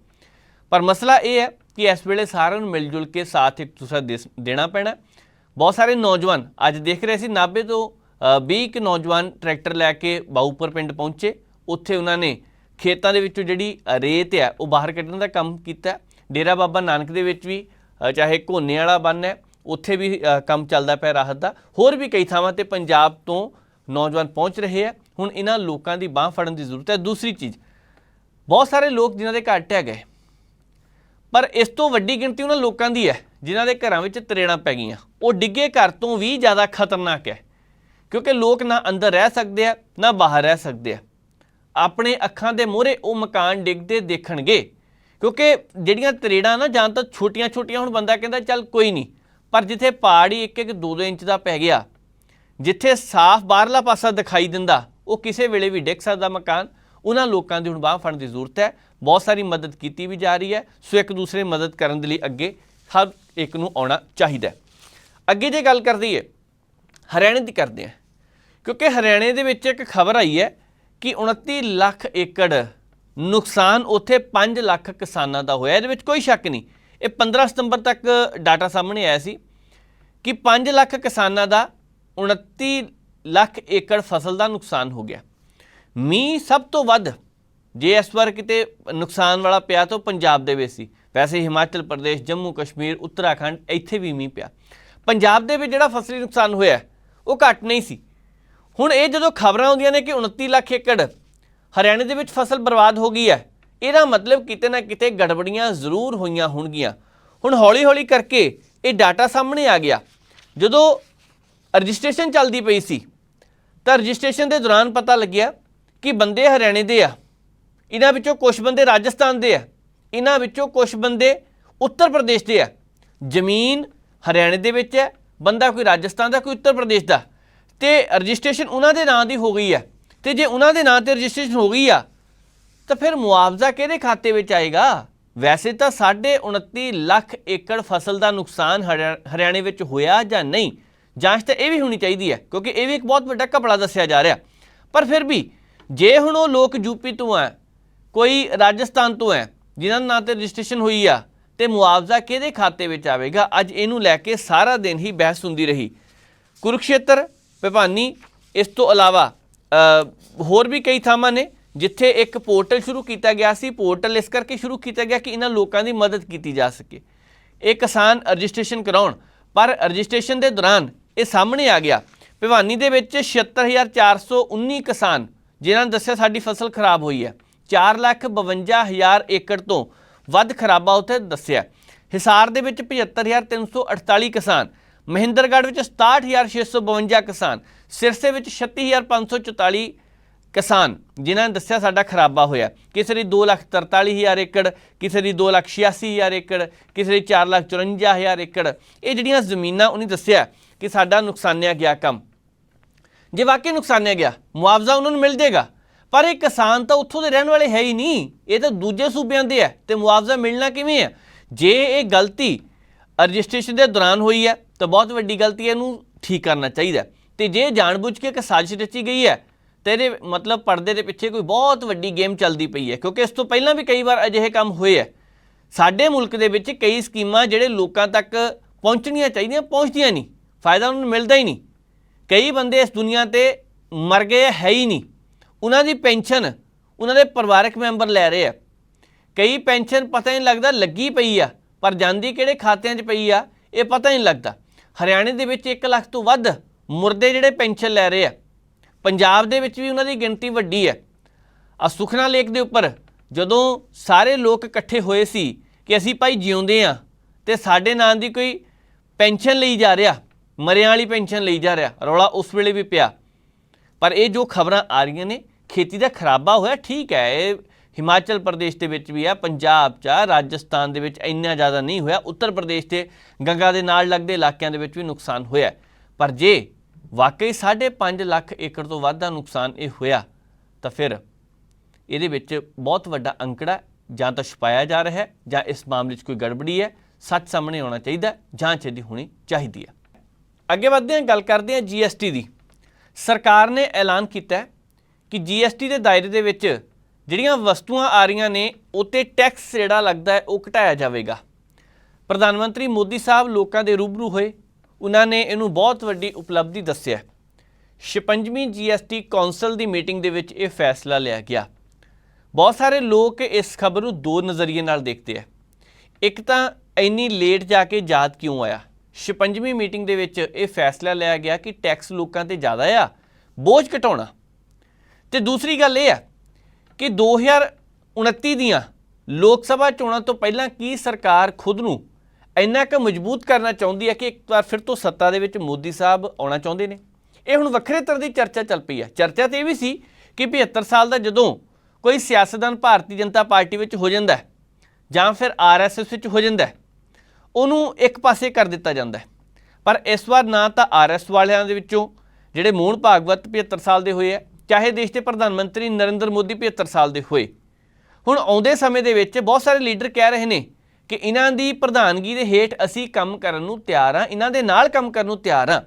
ਪਰ ਮਸਲਾ ਇਹ ਹੈ ਕਿ ਇਸ ਵੇਲੇ ਸਾਰਿਆਂ ਨੂੰ ਮਿਲ ਜੁਲ ਕੇ ਸਾਥ ਇੱਕ ਦੂਸਰਾ ਦੇਸ- ਦੇਣਾ ਪੈਣਾ। ਬਹੁਤ ਸਾਰੇ ਨੌਜਵਾਨ ਅੱਜ ਦੇਖ ਰਹੇ ਸੀ ਨਾਭੇ ਤੋਂ ਅ, 20 ਕੁ ਨੌਜਵਾਨ ਟਰੈਕਟਰ ਲੈ ਕੇ ਬਾਊਪੁਰ ਪਿੰਡ ਪਹੁੰਚੇ। ਉੱਥੇ ਉਹਨਾਂ ਨੇ ਖੇਤਾਂ ਦੇ ਵਿੱਚੋਂ ਜਿਹੜੀ ਰੇਤ ਹੈ ਉਹ ਬਾਹਰ ਕੱਢਣ ਦਾ ਕੰਮ ਕੀਤਾ। ਡੇਰਾ ਬਾਬਾ ਨਾਨਕ ਦੇ ਵਿੱਚ ਵੀ ਚਾਹੇ ਘੋਨੇ ਵਾਲਾ ਬੰਨ ਹੈ, ਉੱਥੇ ਵੀ ਕੰਮ ਚੱਲਦਾ ਪਿਆ ਰਾਹਤ ਦਾ। ਹੋਰ ਵੀ ਕਈ ਥਾਵਾਂ ਤੇ ਪੰਜਾਬ ਤੋਂ ਨੌਜਵਾਨ ਪਹੁੰਚ ਰਹੇ ਆ ਹੁਣ ਇਹਨਾਂ ਲੋਕਾਂ ਦੀ ਬਾਹ ਫੜਨ ਦੀ ਜ਼ਰੂਰਤ ਹੈ। ਦੂਸਰੀ ਚੀਜ਼, ਬਹੁਤ ਸਾਰੇ ਲੋਕ ਜਿਨ੍ਹਾਂ ਦੇ ਘਰ ਢਹਿ ਗਏ, ਪਰ ਇਸ ਤੋਂ ਵੱਡੀ ਗਿਣਤੀ ਉਹਨਾਂ ਲੋਕਾਂ ਦੀ ਹੈ, ਜਿਨ੍ਹਾਂ ਦੇ ਘਰਾਂ ਵਿੱਚ ਤਰੇੜਾਂ ਪੈ ਗਈਆਂ। ਉਹ ਡਿੱਗੇ ਘਰ ਤੋਂ ਵੀ ਜ਼ਿਆਦਾ ਖਤਰਨਾਕ ਹੈ, ਕਿਉਂਕਿ ਲੋਕ ਨਾ ਅੰਦਰ ਰਹਿ ਸਕਦੇ ਆ ਨਾ ਬਾਹਰ ਰਹਿ ਸਕਦੇ ਆ ਆਪਣੇ ਅੱਖਾਂ ਦੇ ਮੂਹਰੇ ਉਹ ਮਕਾਨ ਡਿੱਗਦੇ ਦੇਖਣਗੇ। ਕਿਉਂਕਿ ਜਿਹੜੀਆਂ ਤਰੇੜਾਂ ਨਾ ਜਾਂ ਤਾਂ ਛੋਟੀਆਂ-ਛੋਟੀਆਂ ਹੁਣ ਬੰਦਾ ਕਹਿੰਦਾ ਚੱਲ ਕੋਈ ਨਹੀਂ, ਪਰ ਜਿੱਥੇ ਪਹਾੜ ਹੀ 1-1 2-2 ਇੰਚ ਦਾ ਪੈ ਗਿਆ, ਜਿੱਥੇ ਸਾਫ਼ ਬਾਹਰਲਾ ਪਾਸਾ ਦਿਖਾਈ ਦਿੰਦਾ, ਉਹ ਕਿਸੇ ਵੇਲੇ ਵੀ ਡਿੱਗ ਸਕਦਾ ਮਕਾਨ, ਉਹਨਾਂ ਲੋਕਾਂ ਦੀ ਹੁਣ ਬਾਹ ਫੜਨ ਦੀ ਜ਼ਰੂਰਤ ਹੈ। ਬਹੁਤ ਸਾਰੀ ਮਦਦ ਕੀਤੀ ਵੀ ਜਾ ਰਹੀ ਹੈ, ਸੋ ਇੱਕ ਦੂਸਰੇ ਮਦਦ ਕਰਨ ਦੇ ਲਈ ਅੱਗੇ ਹਰ ਇੱਕ ਨੂੰ ਆਉਣਾ ਚਾਹੀਦਾ ਅੱਗੇ ਜੇ ਗੱਲ ਕਰਦੀ ਹੈ ਹਰਿਆਣੇ ਦੀ ਕਰਦੇ ਹਾਂ, ਕਿਉਂਕਿ ਹਰਿਆਣੇ ਦੇ ਵਿੱਚ ਇੱਕ ਖਬਰ ਆਈ ਹੈ ਕਿ 29 ਲੱਖ ਏਕੜ ਨੁਕਸਾਨ ਉੱਥੇ 5 ਲੱਖ ਕਿਸਾਨਾਂ ਦਾ ਹੋਇਆ। ਇਹਦੇ ਵਿੱਚ ਕੋਈ ਸ਼ੱਕ ਨਹੀਂ। ਇਹ 15 ਸਤੰਬਰ ਤੱਕ ਡਾਟਾ ਸਾਹਮਣੇ ਆਇਆ ਸੀ ਕਿ 5 ਲੱਖ ਕਿਸਾਨਾਂ ਦਾ 29 ਲੱਖ ਏਕੜ ਫਸਲ ਦਾ ਨੁਕਸਾਨ ਹੋ ਗਿਆ। ਮੀਂਹ ਸਭ ਤੋਂ ਵੱਧ ਜੇ ਇਸ ਵਾਰ ਕਿਤੇ ਨੁਕਸਾਨ ਵਾਲਾ ਪਿਆ ਤਾਂ ਉਹ ਪੰਜਾਬ ਦੇ ਵਿੱਚ ਸੀ। ਵੈਸੇ ਹਿਮਾਚਲ ਪ੍ਰਦੇਸ਼, ਜੰਮੂ ਕਸ਼ਮੀਰ, ਉੱਤਰਾਖੰਡ, ਇੱਥੇ ਵੀ ਮੀਂਹ ਪਿਆ। ਪੰਜਾਬ ਦੇ ਵਿੱਚ ਜਿਹੜਾ ਫਸਲੀ ਨੁਕਸਾਨ ਹੋਇਆ, ਉਹ ਘੱਟ ਨਹੀਂ ਸੀ। ਹੁਣ ਇਹ ਜਦੋਂ ਖਬਰਾਂ ਆਉਂਦੀਆਂ ਨੇ ਕਿ 29 ਲੱਖ ਏਕੜ ਹਰਿਆਣੇ ਦੇ ਵਿੱਚ ਫਸਲ ਬਰਬਾਦ ਹੋ ਗਈ ਹੈ। ਇਹਦਾ ਮਤਲਬ ਕਿਤੇ ਨਾ ਕਿਤੇ ਗੜਬੜੀਆਂ ਜ਼ਰੂਰ ਹੋਈਆਂ ਹੋਣਗੀਆਂ। ਹੁਣ ਹੌਲੀ-ਹੌਲੀ ਕਰਕੇ ਇਹ ਡਾਟਾ ਸਾਹਮਣੇ ਆ ਗਿਆ। ਜਦੋਂ ਰਜਿਸਟ੍ਰੇਸ਼ਨ ਚੱਲਦੀ ਪਈ ਸੀ, ਤਾਂ ਰਜਿਸਟ੍ਰੇਸ਼ਨ ਦੇ ਦੌਰਾਨ ਪਤਾ ਲੱਗਿਆ ਕਿ ਬੰਦੇ ਹਰਿਆਣੇ ਦੇ ਆ। ਇਹਨਾਂ ਵਿੱਚੋਂ ਕੁਝ ਬੰਦੇ ਰਾਜਸਥਾਨ ਦੇ ਆ। ਇਹਨਾਂ ਵਿੱਚੋਂ ਕੁਝ ਬੰਦੇ ਉੱਤਰ ਪ੍ਰਦੇਸ਼ ਦੇ ਆ। ਜ਼ਮੀਨ ਹਰਿਆਣੇ ਦੇ ਵਿੱਚ ਹੈ, ਬੰਦਾ ਕੋਈ ਰਾਜਸਥਾਨ ਦਾ, ਕੋਈ ਉੱਤਰ ਪ੍ਰਦੇਸ਼ ਦਾ। ਤੇ ਰਜਿਸਟ੍ਰੇਸ਼ਨ ਉਹਨਾਂ ਦੇ ਨਾਂ ਦੀ ਹੋ ਗਈ ਹੈ। ਤੇ ਜੇ ਉਹਨਾਂ ਦੇ ਨਾਂ ਤੇ ਰਜਿਸਟ੍ਰੇਸ਼ਨ ਹੋ ਗਈ ਆ, ਤਾਂ ਫਿਰ ਮੁਆਵਜ਼ਾ ਕਿਹਦੇ ਖਾਤੇ ਵਿੱਚ ਆਏਗਾ? ਵੈਸੇ ਤਾਂ 29.5 ਲੱਖ ਏਕੜ ਫਸਲ ਦਾ ਨੁਕਸਾਨ ਹਰਿਆ- ਹਰਿਆਣੇ ਵਿੱਚ ਹੋਇਆ ਜਾਂ ਨਹੀਂ? ਜਾਂਚ ਤਾਂ ਇਹ ਵੀ ਹੋਣੀ ਚਾਹੀਦੀ ਹੈ, ਕਿਉਂਕਿ ਇਹ ਵੀ ਇੱਕ ਬਹੁਤ ਵੱਡਾ ਘਪਲਾ ਦੱਸਿਆ ਜਾ ਰਿਹਾ। ਪਰ ਫਿਰ ਵੀ, ਜੇ ਹੁਣ ਉਹ ਲੋਕ ਯੂਪੀ ਤੋਂ ਹੈ, ਕੋਈ ਰਾਜਸਥਾਨ ਤੋਂ ਹੈ, ਜਿਨ੍ਹਾਂ ਦੇ ਨਾਂ ਤੇ ਰਜਿਸਟ੍ਰੇਸ਼ਨ ਹੋਈ ਆ, ਤੇ ਮੁਆਵਜ਼ਾ ਕਿਹਦੇ ਖਾਤੇ ਵਿੱਚ ਆਵੇਗਾ? ਅੱਜ ਇਹਨੂੰ ਲੈ ਕੇ ਸਾਰਾ ਦਿਨ ਹੀ ਬਹਿਸ ਹੁੰਦੀ ਰਹੀ। ਕੁਰੂਕਸ਼ੇਤਰ, ਭਿਵਾਨੀ, ਇਸ ਤੋਂ ਇਲਾਵਾ ਹੋਰ ਵੀ ਕਈ ਥਾਵਾਂ ਨੇ ਜਿੱਥੇ ਇੱਕ ਪੋਰਟਲ ਸ਼ੁਰੂ ਕੀਤਾ ਗਿਆ ਸੀ। ਪੋਰਟਲ ਇਸ ਕਰਕੇ ਸ਼ੁਰੂ ਕੀਤਾ ਗਿਆ ਕਿ ਇਹਨਾਂ ਲੋਕਾਂ ਦੀ ਮਦਦ ਕੀਤੀ ਜਾ ਸਕੇ। ਇਹ ਕਿਸਾਨ ਰਜਿਸਟ੍ਰੇਸ਼ਨ ਕਰਾਉਣ, ਪਰ ਰਜਿਸਟ੍ਰੇਸ਼ਨ ਦੇ ਦੌਰਾਨ ਇਹ ਸਾਹਮਣੇ ਆ ਗਿਆ। ਭਿਵਾਨੀ ਦੇ ਵਿੱਚ 76419 ਕਿਸਾਨ, ਜਿਨ੍ਹਾਂ ਨੇ ਦੱਸਿਆ ਸਾਡੀ ਫਸਲ ਖਰਾਬ ਹੋਈ ਹੈ। 452000 ਏਕੜ ਤੋਂ ਵੱਧ ਖਰਾਬਾ ਉੱਥੇ ਦੱਸਿਆ। ਹਿਸਾਰ ਦੇ ਵਿੱਚ 75348 ਕਿਸਾਨ ਮਹਿੰਦਰਗੜ੍ਹ ਵਿੱਚ 67652 ਕਿਸਾਨ, ਸਿਰਸੇ ਵਿੱਚ 36544 ਕਿਸਾਨ, ਜਿਨ੍ਹਾਂ ਨੇ ਦੱਸਿਆ ਸਾਡਾ ਖਰਾਬਾ ਹੋਇਆ। ਕਿਸੇ ਦੀ 243000 ਏਕੜ, ਕਿਸੇ ਦੀ 286000 ਏਕੜ, ਕਿਸੇ ਦੀ 454000 ਏਕੜ। ਇਹ ਜਿਹੜੀਆਂ ਜ਼ਮੀਨਾਂ ਉਹਨੇ ਦੱਸਿਆ ਕਿ ਸਾਡਾ ਨੁਕਸਾਨਿਆ ਗਿਆ ਕੰਮ। ਜੇ ਵਾਕਈ ਨੁਕਸਾਨਿਆ ਗਿਆ, ਮੁਆਵਜ਼ਾ ਉਹਨਾਂ ਨੂੰ ਮਿਲ ਜਾਏਗਾ। ਪਰ ਇਹ ਕਿਸਾਨ ਤਾਂ ਉੱਥੋਂ ਦੇ ਰਹਿਣ ਵਾਲੇ ਹੈ ਹੀ ਨਹੀਂ। ਇਹ ਤਾਂ ਦੂਜੇ ਸੂਬਿਆਂ ਦੇ ਹੈ ਤੇ ਮੁਆਵਜ਼ਾ ਮਿਲਣਾ ਕਿਵੇਂ ਹੈ? ਜੇ ਇਹ ਗਲਤੀ ਰਜਿਸਟ੍ਰੇਸ਼ਨ ਦੇ ਦੌਰਾਨ ਹੋਈ ਹੈ ਤਾਂ ਬਹੁਤ ਵੱਡੀ ਗਲਤੀ ਹੈ, ਇਹਨੂੰ ਠੀਕ ਕਰਨਾ ਚਾਹੀਦਾ ਹੈ। ਤੇ ਜੇ ਜਾਣਬੁੱਝ ਕੇ ਇੱਕ ਸਾਜ਼ਿਸ਼ ਰਚੀ ਗਈ ਹੈ, ਤੇ ਇਹਦੇ ਮਤਲਬ ਪਰਦੇ ਦੇ ਪਿੱਛੇ ਕੋਈ ਬਹੁਤ ਵੱਡੀ ਗੇਮ ਚੱਲਦੀ ਪਈ ਹੈ, ਕਿਉਂਕਿ ਇਸ ਤੋਂ ਪਹਿਲਾਂ ਵੀ ਕਈ ਵਾਰ ਅਜਿਹੇ ਕੰਮ ਹੋਏ ਹੈ। ਸਾਡੇ ਮੁਲਕ ਦੇ ਵਿੱਚ ਕਈ ਸਕੀਮਾਂ ਜਿਹੜੇ ਲੋਕਾਂ ਤੱਕ ਪਹੁੰਚਣੀਆਂ ਚਾਹੀਦੀਆਂ, ਪਹੁੰਚਦੀਆਂ ਨਹੀਂ। ਫਾਇਦਾ ਉਹਨਾਂ ਨੂੰ ਮਿਲਦਾ ਹੀ ਨਹੀਂ। ਕਈ ਬੰਦੇ ਇਸ ਦੁਨੀਆ ਤੇ ਮਰ ਗਏ ਹੈ ਹੀ ਨਹੀਂ। ਉਹਨਾਂ ਦੀ ਪੈਨਸ਼ਨ ਉਹਨਾਂ ਦੇ ਪਰਿਵਾਰਕ ਮੈਂਬਰ ਲੈ ਰਹੇ ਆ ਕਈ ਪੈਨਸ਼ਨ ਪਤਾ ਹੀ ਨਹੀਂ ਲੱਗਦਾ ਲੱਗੀ ਪਈ ਆ, ਪਰ ਜਾਂਦੀ ਕਿਹੜੇ ਖਾਤਿਆਂ 'ਚ ਪਈ ਆ, ਇਹ ਪਤਾ ਹੀ ਨਹੀਂ ਲੱਗਦਾ। ਹਰਿਆਣੇ ਦੇ ਵਿੱਚ 1 ਲੱਖ ਤੋਂ ਵੱਧ ਮੁਰਦੇ ਜਿਹੜੇ ਪੈਨਸ਼ਨ ਲੈ ਰਹੇ ਆ। ਪੰਜਾਬ ਦੇ ਵਿੱਚ ਵੀ ਉਹਨਾਂ ਦੀ ਗਿਣਤੀ ਵੱਡੀ ਹੈ। ਆ ਸੁਖਨਾ ਲੇਕ ਦੇ ਉੱਪਰ ਜਦੋਂ ਸਾਰੇ ਲੋਕ ਇਕੱਠੇ ਹੋਏ ਸੀ ਕਿ ਅਸੀਂ ਭਾਈ ਜਿਉਂਦੇ ਆ ਤੇ ਸਾਡੇ ਨਾਂ ਦੀ ਕੋਈ ਪੈਨਸ਼ਨ ਲਈ ਜਾ ਰਿਹਾ, ਮਰਿਆਂ ਵਾਲੀ ਪੈਨਸ਼ਨ ਲਈ ਜਾ ਰਿਹਾ, ਰੌਲਾ ਉਸ ਵੇਲੇ ਵੀ ਪਿਆ। ਪਰ ਇਹ ਜੋ ਖਬਰਾਂ ਆ ਰਹੀਆਂ ਨੇ, ਖੇਤੀ ਦਾ ਖਰਾਬਾ ਹੋਇਆ, ਠੀਕ ਹੈ, ਇਹ ਹਿਮਾਚਲ ਪ੍ਰਦੇਸ਼ ਦੇ ਵਿੱਚ ਵੀ ਆ, ਪੰਜਾਬ 'ਚ ਆ, ਰਾਜਸਥਾਨ ਦੇ ਵਿੱਚ ਇੰਨਾ ਜ਼ਿਆਦਾ ਨਹੀਂ ਹੋਇਆ, ਉੱਤਰ ਪ੍ਰਦੇਸ਼ ਦੇ ਗੰਗਾ ਦੇ ਨਾਲ ਲੱਗਦੇ ਇਲਾਕਿਆਂ ਦੇ ਵਿੱਚ ਵੀ ਨੁਕਸਾਨ ਹੋਇਆ ਪਰ ਜੇ ਵਾਕਈ 5.5 ਲੱਖ ਏਕੜ ਤੋਂ ਵੱਧ ਦਾ ਨੁਕਸਾਨ ਇਹ ਹੋਇਆ, ਤਾਂ ਫਿਰ ਇਹਦੇ ਵਿੱਚ ਬਹੁਤ ਵੱਡਾ ਅੰਕੜਾ ਜਾਂ ਤਾਂ ਛੁਪਾਇਆ ਜਾ ਰਿਹਾ ਹੈ, ਜਾਂ ਇਸ ਮਾਮਲੇ 'ਚ ਕੋਈ ਗੜਬੜੀ ਹੈ, ਸੱਚ ਸਾਹਮਣੇ ਆਉਣਾ ਚਾਹੀਦਾ ਜਾਂਚ ਇਹਦੀ ਹੋਣੀ ਚਾਹੀਦੀ ਹੈ। ਅੱਗੇ ਵਧਦੇ ਹਾਂ, ਗੱਲ ਕਰਦੇ ਹਾਂ ਜੀਐਸਟੀ ਦੀ। ਸਰਕਾਰ ਨੇ ਐਲਾਨ ਕੀਤਾ ਹੈ ਕਿ ਜੀਐਸਟੀ ਦੇ ਦਾਇਰੇ ਦੇ ਵਿੱਚ ਜਿਹੜੀਆਂ ਵਸਤੂਆਂ ਆ ਰਹੀਆਂ ਨੇ ਉਤੇ ਟੈਕਸ ਜਿਹੜਾ ਲੱਗਦਾ ਹੈ, ਉਹ ਘਟਾਇਆ ਜਾਵੇਗਾ। ਪ੍ਰਧਾਨ ਮੰਤਰੀ ਮੋਦੀ ਸਾਹਿਬ ਲੋਕਾਂ ਦੇ ਰੂਬਰੂ ਹੋਏ। ਉਹਨਾਂ ਨੇ ਇਹਨੂੰ ਬਹੁਤ ਵੱਡੀ ਉਪਲਬਧੀ ਦੱਸਿਆ 56ਵੀਂ ਜੀਐਸਟੀ ਕੌਂਸਲ ਦੀ ਮੀਟਿੰਗ ਦੇ ਵਿੱਚ ਇਹ ਫੈਸਲਾ ਲਿਆ ਗਿਆ। ਬਹੁਤ ਸਾਰੇ ਲੋਕ ਇਸ ਖਬਰ ਨੂੰ ਦੋ ਨਜ਼ਰੀਏ ਨਾਲ ਦੇਖਦੇ ਆ। ਇੱਕ ਤਾਂ ਇੰਨੀ ਲੇਟ ਜਾ ਕੇ ਯਾਦ ਕਿਉਂ ਆਇਆ? 56ਵੀਂ ਮੀਟਿੰਗ ਦੇ ਵਿੱਚ ਇਹ ਫੈਸਲਾ ਲਿਆ ਗਿਆ ਕਿ ਟੈਕਸ ਲੋਕਾਂ ਤੇ ਜ਼ਿਆਦਾ ਆ, ਬੋਝ ਘਟਾਉਣਾ। ਤੇ ਦੂਸਰੀ ਗੱਲ ਇਹ ਆ ਕਿ 2029 ਦੀਆਂ ਲੋਕ ਸਭਾ ਚੋਣਾਂ ਤੋਂ ਪਹਿਲਾਂ ਕੀ ਸਰਕਾਰ ਖੁਦ ਨੂੰ ਇੰਨਾ ਕੁ ਮਜ਼ਬੂਤ ਕਰਨਾ ਚਾਹੁੰਦੀ ਹੈ ਕਿ ਇੱਕ ਵਾਰ ਫਿਰ ਤੋਂ ਸੱਤਾ ਦੇ ਵਿੱਚ ਮੋਦੀ ਸਾਹਿਬ ਆਉਣਾ ਚਾਹੁੰਦੇ ਨੇ? ਇਹ ਹੁਣ ਵੱਖਰੇ ਤਰ੍ਹਾਂ ਦੀ ਚਰਚਾ ਚੱਲ ਪਈ ਹੈ। ਚਰਚਾ ਤੇ ਇਹ ਵੀ ਸੀ ਕਿ 75 ਸਾਲ ਦਾ ਜਦੋਂ ਕੋਈ ਸਿਆਸਤਦਾਨ ਭਾਰਤੀ ਜਨਤਾ ਪਾਰਟੀ ਵਿੱਚ ਹੋ ਜਾਂਦਾ ਹੈ ਜਾਂ ਫਿਰ ਆਰਐਸਐਸ ਵਿੱਚ ਹੋ ਜਾਂਦਾ ਹੈ, ਉਹਨੂੰ ਇੱਕ ਪਾਸੇ ਕਰ ਦਿੱਤਾ ਜਾਂਦਾ ਹੈ। ਪਰ ਇਸ ਵਾਰ ਨਾ ਤਾਂ ਆਰਐਸ ਵਾਲਿਆਂ ਦੇ ਵਿੱਚੋਂ, ਜਿਹੜੇ ਮੋਹਨ ਭਾਗਵਤ 75 ਸਾਲ ਦੇ ਹੋਏ ਆ ਚਾਹੇ ਦੇਸ਼ ਦੇ ਪ੍ਰਧਾਨ ਮੰਤਰੀ ਨਰਿੰਦਰ ਮੋਦੀ 75 ਸਾਲ ਦੇ ਹੋਏ। ਹੁਣ ਆਉਂਦੇ ਸਮੇਂ ਦੇ ਵਿੱਚ ਬਹੁਤ ਸਾਰੇ ਲੀਡਰ ਕਹਿ ਰਹੇ ਨੇ ਕਿ ਇਹਨਾਂ ਦੀ ਪ੍ਰਧਾਨਗੀ ਦੇ ਹੇਠ ਅਸੀਂ ਕੰਮ ਕਰਨ ਨੂੰ ਤਿਆਰ ਹਾਂ, ਇਹਨਾਂ ਦੇ ਨਾਲ ਕੰਮ ਕਰਨ ਨੂੰ ਤਿਆਰ ਹਾਂ।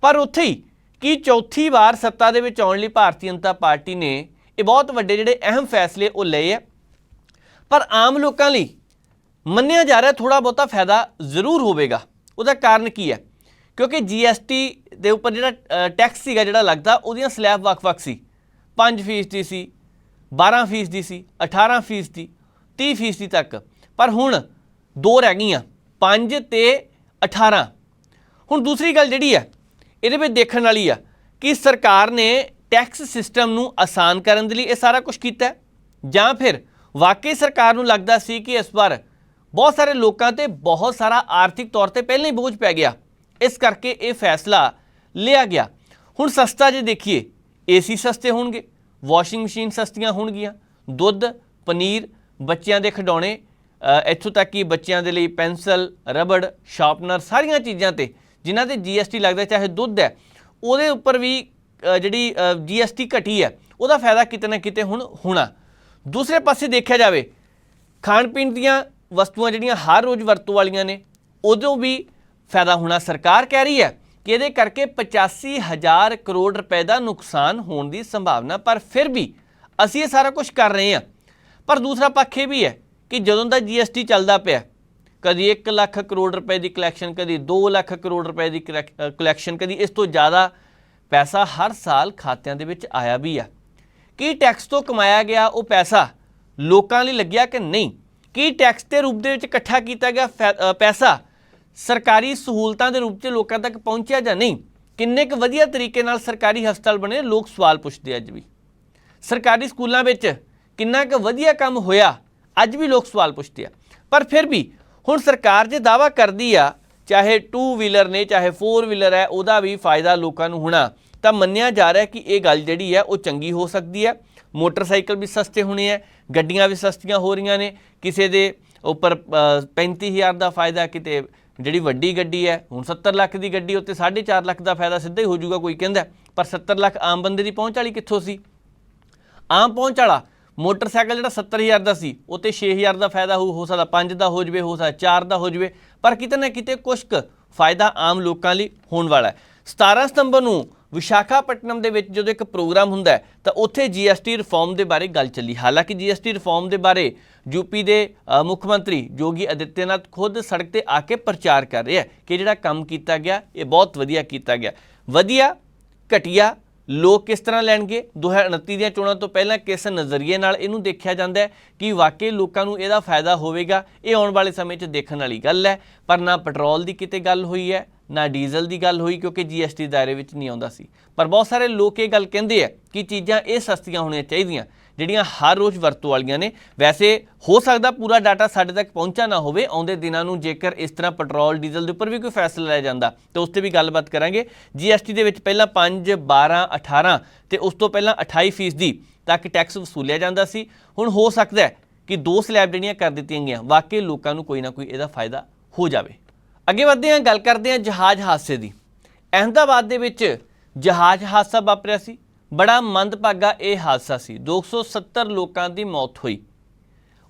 ਪਰ ਉੱਥੇ ਹੀ ਕੀ ਚੌਥੀ ਵਾਰ ਸੱਤਾ ਦੇ ਵਿੱਚ ਆਉਣ ਲਈ ਭਾਰਤੀ ਜਨਤਾ ਪਾਰਟੀ ਨੇ ਇਹ ਬਹੁਤ ਵੱਡੇ ਜਿਹੜੇ ਅਹਿਮ ਫੈਸਲੇ ਉਹ ਲਏ ਆ। ਪਰ ਆਮ ਲੋਕਾਂ ਲਈ ਮੰਨਿਆ ਜਾ ਰਿਹਾ ਥੋੜਾ ਬਹੁਤਾ ਫਾਇਦਾ ਜ਼ਰੂਰ ਹੋਵੇਗਾ। ਉਹਦਾ ਕਾਰਨ ਕੀ ਹੈ? ਕਿਉਂਕਿ GST ਦੇ ਉੱਪਰ ਜਿਹੜਾ ਟੈਕਸ ਸੀਗਾ ਜਿਹੜਾ ਲੱਗਦਾ, ਉਹਦੀਆਂ ਸਲੈਬ ਵੱਖ-ਵੱਖ ਸੀ। 5% ਦੀ ਸੀ 12% ਦੀ ਸੀ 18% ਦੀ 30% ਦੀ ਤੱਕ। ਪਰ ਹੁਣ ਦੋ ਰਹਿ ਗਈਆਂ 5 ਤੇ 18 ਹੁਣ ਦੂਸਰੀ ਗੱਲ ਜਿਹੜੀ ਆ, ਇਹਦੇ ਵਿੱਚ ਦੇਖਣ ਵਾਲੀ ਆ ਕਿ ਸਰਕਾਰ ਨੇ ਟੈਕਸ ਸਿਸਟਮ ਨੂੰ ਆਸਾਨ ਕਰਨ ਦੇ ਲਈ ਇਹ ਸਾਰਾ ਕੁਝ ਕੀਤਾ ਜਾਂ ਫਿਰ ਵਾਕਈ ਸਰਕਾਰ ਨੂੰ ਲੱਗਦਾ ਸੀ ਕਿ ਇਸ ਵਾਰ ਬਹੁਤ ਸਾਰੇ ਲੋਕਾਂ ਤੇ ਬਹੁਤ ਸਾਰਾ ਆਰਥਿਕ ਤੌਰ ਤੇ ਪਹਿਲਾਂ ਹੀ ਬੋਝ ਪੈ ਗਿਆ। ਇਸ ਕਰਕੇ ਇਹ ਫੈਸਲਾ ਲਿਆ ਗਿਆ। ਹੁਣ ਸਸਤਾ ਜੇ ਦੇਖੀਏ ਏਸੀ ਸਸਤੇ ਹੋਣਗੇ ਵਾਸ਼ਿੰਗ ਮਸ਼ੀਨ ਸਸਤੀਆਂ ਹੋਣਗੀਆਂ ਦੁੱਧ ਪਨੀਰ ਬੱਚਿਆਂ ਦੇ ਖਿਡੌਣੇ ਇੱਥੋਂ ਤੱਕ ਕਿ ਬੱਚਿਆਂ ਦੇ ਲਈ ਪੈਨਸਲ ਰਬੜ ਸ਼ਾਰਪਨਰ ਸਾਰੀਆਂ ਚੀਜ਼ਾਂ ਤੇ ਜਿਨ੍ਹਾਂ ਤੇ GST ਲੱਗਦਾ ਚਾਹੇ ਦੁੱਧ ਹੈ ਉਹਦੇ ਉੱਪਰ ਵੀ ਅ, ਜਿਹੜੀ GST ਘਟੀ ਹੈ ਉਹਦਾ ਫਾਇਦਾ ਕਿਤੇ ਨਾ ਕਿਤੇ ਹੁਣ ਹੋਣਾ। ਦੂਸਰੇ ਪਾਸੇ ਦੇਖਿਆ ਜਾਵੇ ਖਾਣ ਪੀਣ ਦੀਆਂ ਵਸਤੂਆਂ ਜਿਹੜੀਆਂ ਹਰ ਰੋਜ਼ ਵਰਤੋਂ ਵਾਲੀਆਂ ਨੇ ਉਦੋਂ ਵੀ ਫਾਇਦਾ ਹੋਣਾ ਸਰਕਾਰ ਕਹਿ ਰਹੀ ਹੈ ਕਿ ਇਹਦੇ ਕਰਕੇ 85000 ਕਰੋੜ ਰੁਪਏ ਦਾ ਨੁਕਸਾਨ ਹੋਣ ਦੀ ਸੰਭਾਵਨਾ, ਪਰ ਫਿਰ ਵੀ ਅਸੀਂ ਇਹ ਸਾਰਾ ਕੁਝ ਕਰ ਰਹੇ ਹਾਂ। ਪਰ ਦੂਸਰਾ ਪੱਖ ਇਹ ਵੀ ਹੈ ਕਿ ਜਦੋਂ ਦਾ GST ਚੱਲਦਾ ਪਿਆ, ਕਦੀ 1 ਲੱਖ ਕਰੋੜ ਰੁਪਏ ਦੀ ਕਲੈਕਸ਼ਨ ਕਦੀ 2 ਲੱਖ ਕਰੋੜ ਰੁਪਏ ਦੀ ਕਲੈਕਸ਼ਨ ਕਦੀ ਇਸ ਤੋਂ ਜ਼ਿਆਦਾ ਪੈਸਾ ਹਰ ਸਾਲ ਖਾਤਿਆਂ ਦੇ ਵਿੱਚ ਆਇਆ ਵੀ ਆ। ਕੀ ਟੈਕਸ ਤੋਂ ਕਮਾਇਆ ਗਿਆ ਉਹ ਪੈਸਾ ਲੋਕਾਂ ਲਈ ਲੱਗਿਆ ਕਿ ਨਹੀਂ? ਕੀ ਟੈਕਸ ਦੇ ਰੂਪ ਦੇ ਵਿੱਚ ਇਕੱਠਾ ਕੀਤਾ ਗਿਆ ਫੈ- ਪੈਸਾ ਸਰਕਾਰੀ ਸਹੂਲਤਾਂ ਦੇ ਰੂਪ 'ਚ ਲੋਕਾਂ ਤੱਕ ਪਹੁੰਚਿਆ ਜਾਂ ਨਹੀਂ? ਕਿੰਨੇ ਕੁ ਵਧੀਆ ਤਰੀਕੇ ਨਾਲ ਸਰਕਾਰੀ ਹਸਪਤਾਲ ਬਣੇ? ਲੋਕ ਸਵਾਲ ਪੁੱਛਦੇ ਅੱਜ ਵੀ। ਸਰਕਾਰੀ ਸਕੂਲਾਂ ਵਿੱਚ ਕਿੰਨਾ ਕੁ ਵਧੀਆ ਕੰਮ ਹੋਇਆ? ਅੱਜ ਵੀ ਲੋਕ ਸਵਾਲ ਪੁੱਛਦੇ ਆ। ਪਰ ਫਿਰ ਵੀ ਹੁਣ ਸਰਕਾਰ ਜੇ ਦਾਵਾ ਕਰਦੀ ਆ ਚਾਹੇ 2 ਵੀਲਰ ਨੇ ਚਾਹੇ 4 ਵੀਲਰ ਹੈ ਉਹਦਾ ਵੀ ਫਾਇਦਾ ਲੋਕਾਂ ਨੂੰ ਹੋਣਾ ਤਾਂ ਮੰਨਿਆ ਜਾ ਰਿਹਾ ਕਿ ਇਹ ਗੱਲ ਜਿਹੜੀ ਹੈ ਉਹ ਚੰਗੀ ਹੋ ਸਕਦੀ ਹੈ। ਮੋਟਰਸਾਈਕਲ ਵੀ ਸਸਤੇ ਹੋਣੇ ਆ ਗੱਡੀਆਂ ਵੀ ਸਸਤੀਆਂ ਹੋ ਰਹੀਆਂ ਨੇ। ਕਿਸੇ ਦੇ ਉੱਪਰ ਅ, 35000 ਦਾ ਫਾਇਦਾ ਕਿਤੇ ਜਿਹੜੀ ਵੱਡੀ ਗੱਡੀ ਹੈ, ਹੁਣ 70 ਲੱਖ ਦੀ ਗੱਡੀ ਉੱਤੇ 4.5 ਲੱਖ ਦਾ ਫਾਇਦਾ ਸਿੱਧਾ ਹੀ ਹੋ ਜਾਊਗਾ, ਕੋਈ ਕਹਿੰਦਾ। ਪਰ 70 ਲੱਖ ਆਮ ਬੰਦੇ ਦੀ ਪਹੁੰਚ ਵਾਲੀ ਕਿੱਥੋਂ ਸੀ? ਆਮ ਪਹੁੰਚ ਵਾਲਾ, ਮੋਟਰਸਾਈਕਲ ਜਿਹੜਾ 70000 ਦਾ ਸੀ ਉਹ ਤੇ 6000 ਦਾ ਫਾਇਦਾ ਹੋ ਹੋ ਸਕਦਾ 5 ਦਾ ਹੋ ਜਵੇ, ਹੋ ਸਕਦਾ 4 ਦਾ ਹੋ ਜਵੇ, ਪਰ ਕਿਤੇ ਨਾ ਕਿਤੇ ਕੁਛ ਕੁ ਫਾਇਦਾ ਆਮ ਲੋਕਾਂ ਲਈ ਹੋਣ ਵਾਲਾ ਹੈ। 17 ਸਤੰਬਰ ਨੂੰ ਵਿਸ਼ਾਖਾਪਟਨਮ ਦੇ ਵਿੱਚ ਜਦੋਂ ਇੱਕ ਪ੍ਰੋਗਰਾਮ ਹੁੰਦਾ ਤਾਂ ਉੱਥੇ GST ਰਿਫਾਰਮ ਦੇ ਬਾਰੇ ਗੱਲ ਚੱਲੀ। ਹਾਲਾਂਕਿ GST ਰਿਫਾਰਮ ਦੇ ਬਾਰੇ ਯੂਪੀ ਦੇ ਮੁੱਖ ਮੰਤਰੀ ਯੋਗੀ ਆਦਿੱਤਿਆਨਾਥ ਖੁਦ ਸੜਕ ਤੇ ਆ ਕੇ ਪ੍ਰਚਾਰ ਕਰ ਰਿਹਾ ਕਿ ਜਿਹੜਾ ਕੰਮ ਕੀਤਾ ਗਿਆ, ਇਹ ਬਹੁਤ ਵਧੀਆ ਕੀਤਾ ਗਿਆ। ਵਧੀਆ, ਘਟੀਆ, ਲੋਕ ਕਿਸ ਤਰ੍ਹਾਂ ਲੈਣਗੇ? 2029 ਦੀਆਂ ਚੋਣਾਂ ਤੋਂ ਪਹਿਲਾਂ ਕਿਸ ਨਜ਼ਰੀਏ ਨਾਲ ਇਹਨੂੰ ਦੇਖਿਆ ਜਾਂਦਾ ਹੈ ਕਿ ਵਾਕਈ ਲੋਕਾਂ ਨੂੰ ਇਹਦਾ ਫਾਇਦਾ ਹੋਵੇਗਾ? ਇਹ ਆਉਣ ਵਾਲੇ ਸਮੇਂ 'ਚ ਦੇਖਣ ਵਾਲੀ ਗੱਲ ਹੈ, ਪਰ ਨਾ ਪੈਟਰੋਲ ਦੀ ਕਿਤੇ ਗੱਲ ਹੋਈ ਹੈ ਨਾ ਡੀਜ਼ਲ ਦੀ ਗੱਲ ਹੋਈ ਕਿਉਂਕਿ ਜੀਐਸਟੀ ਦਾਇਰੇ ਵਿੱਚ ਨਹੀਂ ਆਉਂਦਾ ਸੀ। ਪਰ ਬਹੁਤ ਸਾਰੇ ਲੋਕ ਇਹ ਗੱਲ ਕਹਿੰਦੇ ਆ ਕਿ ਚੀਜ਼ਾਂ ਇਹ ਸਸਤੀਆਂ ਹੋਣੀਆਂ ਚਾਹੀਦੀਆਂ, ਜਿਹੜੀਆਂ ਹਰ ਰੋਜ਼ ਵਰਤੋਂ ਵਾਲੀਆਂ ਨੇ। ਵੈਸੇ ਹੋ ਸਕਦਾ ਪੂਰਾ ਡਾਟਾ ਸਾਡੇ ਤੱਕ ਪਹੁੰਚਾ ਨਾ ਹੋਵੇ, ਆਉਂਦੇ ਦਿਨਾਂ ਨੂੰ ਜੇਕਰ ਇਸ ਤਰ੍ਹਾਂ ਪੈਟਰੋਲ, ਡੀਜ਼ਲ ਦੇ ਉੱਪਰ ਵੀ ਕੋਈ ਫੈਸਲਾ ਲਿਆ ਜਾਂਦਾ, ਤਾਂ ਉਸ ਤੇ ਵੀ ਗੱਲਬਾਤ ਕਰਾਂਗੇ। ਜੀਐਸਟੀ ਦੇ ਵਿੱਚ ਪਹਿਲਾਂ 5 12 18 ਤੇ ਉਸ ਤੋਂ ਪਹਿਲਾਂ 28% ਫੀਸਦੀ ਤੱਕ ਟੈਕਸ ਵਸੂਲਿਆ ਜਾਂਦਾ ਸੀ। ਹੁਣ ਹੋ ਸਕਦਾ ਕਿ ਦੋ ਸਲੈਬ ਜਿਹੜੀਆਂ ਕਰ ਦਿੱਤੀਆਂ ਗਈਆਂ, ਵਾਕਈ ਲੋਕਾਂ ਨੂੰ ਕੋਈ ਨਾ ਕੋਈ ਇਹਦਾ ਫਾਇਦਾ ਹੋ ਜਾਵੇ। ਅੱਗੇ ਵਧਦੇ ਹਾਂ, ਗੱਲ ਕਰਦੇ ਹਾਂ ਜਹਾਜ਼ ਹਾਦਸੇ ਦੀ। ਅਹਿਮਦਾਬਾਦ ਦੇ ਵਿੱਚ ਜਹਾਜ਼ ਹਾਦਸਾ ਵਾਪਰਿਆ ਸੀ। ਬੜਾ ਮੰਦਭਾਗਾ ਇਹ ਹਾਦਸਾ ਸੀ। 270 ਲੋਕਾਂ ਦੀ ਮੌਤ ਹੋਈ।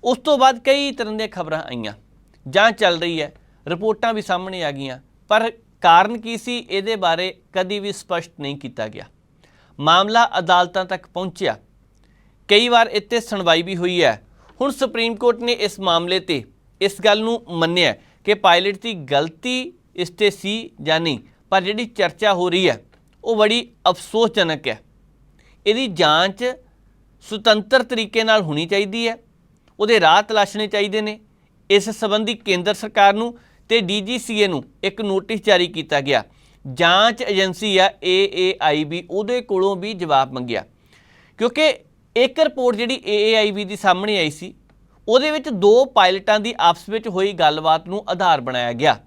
ਉਸ ਤੋਂ ਬਾਅਦ ਕਈ ਤਰ੍ਹਾਂ ਦੀਆਂ ਖਬਰਾਂ ਆਈਆਂ। ਜਾਂ ਚੱਲ ਰਹੀ ਹੈ। ਰਿਪੋਰਟਾਂ ਵੀ ਸਾਹਮਣੇ ਆ ਗਈਆਂ। ਪਰ ਕਾਰਨ ਕੀ ਸੀ? ਇਹਦੇ ਬਾਰੇ ਕਦੀ ਵੀ ਸਪਸ਼ਟ ਨਹੀਂ ਕੀਤਾ ਗਿਆ। ਮਾਮਲਾ ਅਦਾਲਤਾਂ ਤੱਕ ਪਹੁੰਚਿਆ। ਕਈ ਵਾਰ ਇੱਥੇ ਸੁਣਵਾਈ ਵੀ ਹੋਈ ਹੈ। ਹੁਣ ਸੁਪਰੀਮ ਕੋਰਟ ਨੇ ਇਸ ਮਾਮਲੇ ਤੇ ਇਸ ਗੱਲ ਨੂੰ ਮੰਨਿਆ ਕਿ ਪਾਇਲਟ ਦੀ ਗਲਤੀ ਇਸ ਤੇ ਸੀ ਜਾਂ ਨਹੀਂ, ਪਰ ਜਿਹੜੀ ਚਰਚਾ ਹੋ ਰਹੀ ਹੈ, ਉਹ ਬੜੀ ਅਫਸੋਸਜਨਕ ਹੈ। ਇਹਦੀ ਜਾਂਚ ਸੁਤੰਤਰ ਤਰੀਕੇ ਨਾਲ ਹੋਣੀ ਚਾਹੀਦੀ ਹੈ। ਉਹਦੇ ਰਾਹ ਤਲਾਸ਼ਣੇ ਚਾਹੀਦੇ ਨੇ। ਇਸ ਸੰਬੰਧੀ ਕੇਂਦਰ ਸਰਕਾਰ ਨੂੰ ਤੇ ਡੀਜੀਸੀਏ ਨੂੰ ਇੱਕ ਨੋਟਿਸ ਜਾਰੀ ਕੀਤਾ ਗਿਆ। ਜਾਂਚ ਏਜੰਸੀ ਆ ਏਏਆਈਬੀ ਉਹਦੇ ਕੋਲੋਂ ਵੀ ਜਵਾਬ ਮੰਗਿਆ। ਕਿਉਂਕਿ ਇੱਕ ਰਿਪੋਰਟ ਜਿਹੜੀ ਏਏਆਈਬੀ ਦੀ ਸਾਹਮਣੇ ਆਈ ਸੀ ਉਹਦੇ ਵਿੱਚ ਦੋ ਪਾਇਲਟਾਂ ਦੀ ਆਪਸ ਵਿੱਚ ਹੋਈ ਗੱਲਬਾਤ ਨੂੰ ਆਧਾਰ ਬਣਾਇਆ ਗਿਆ।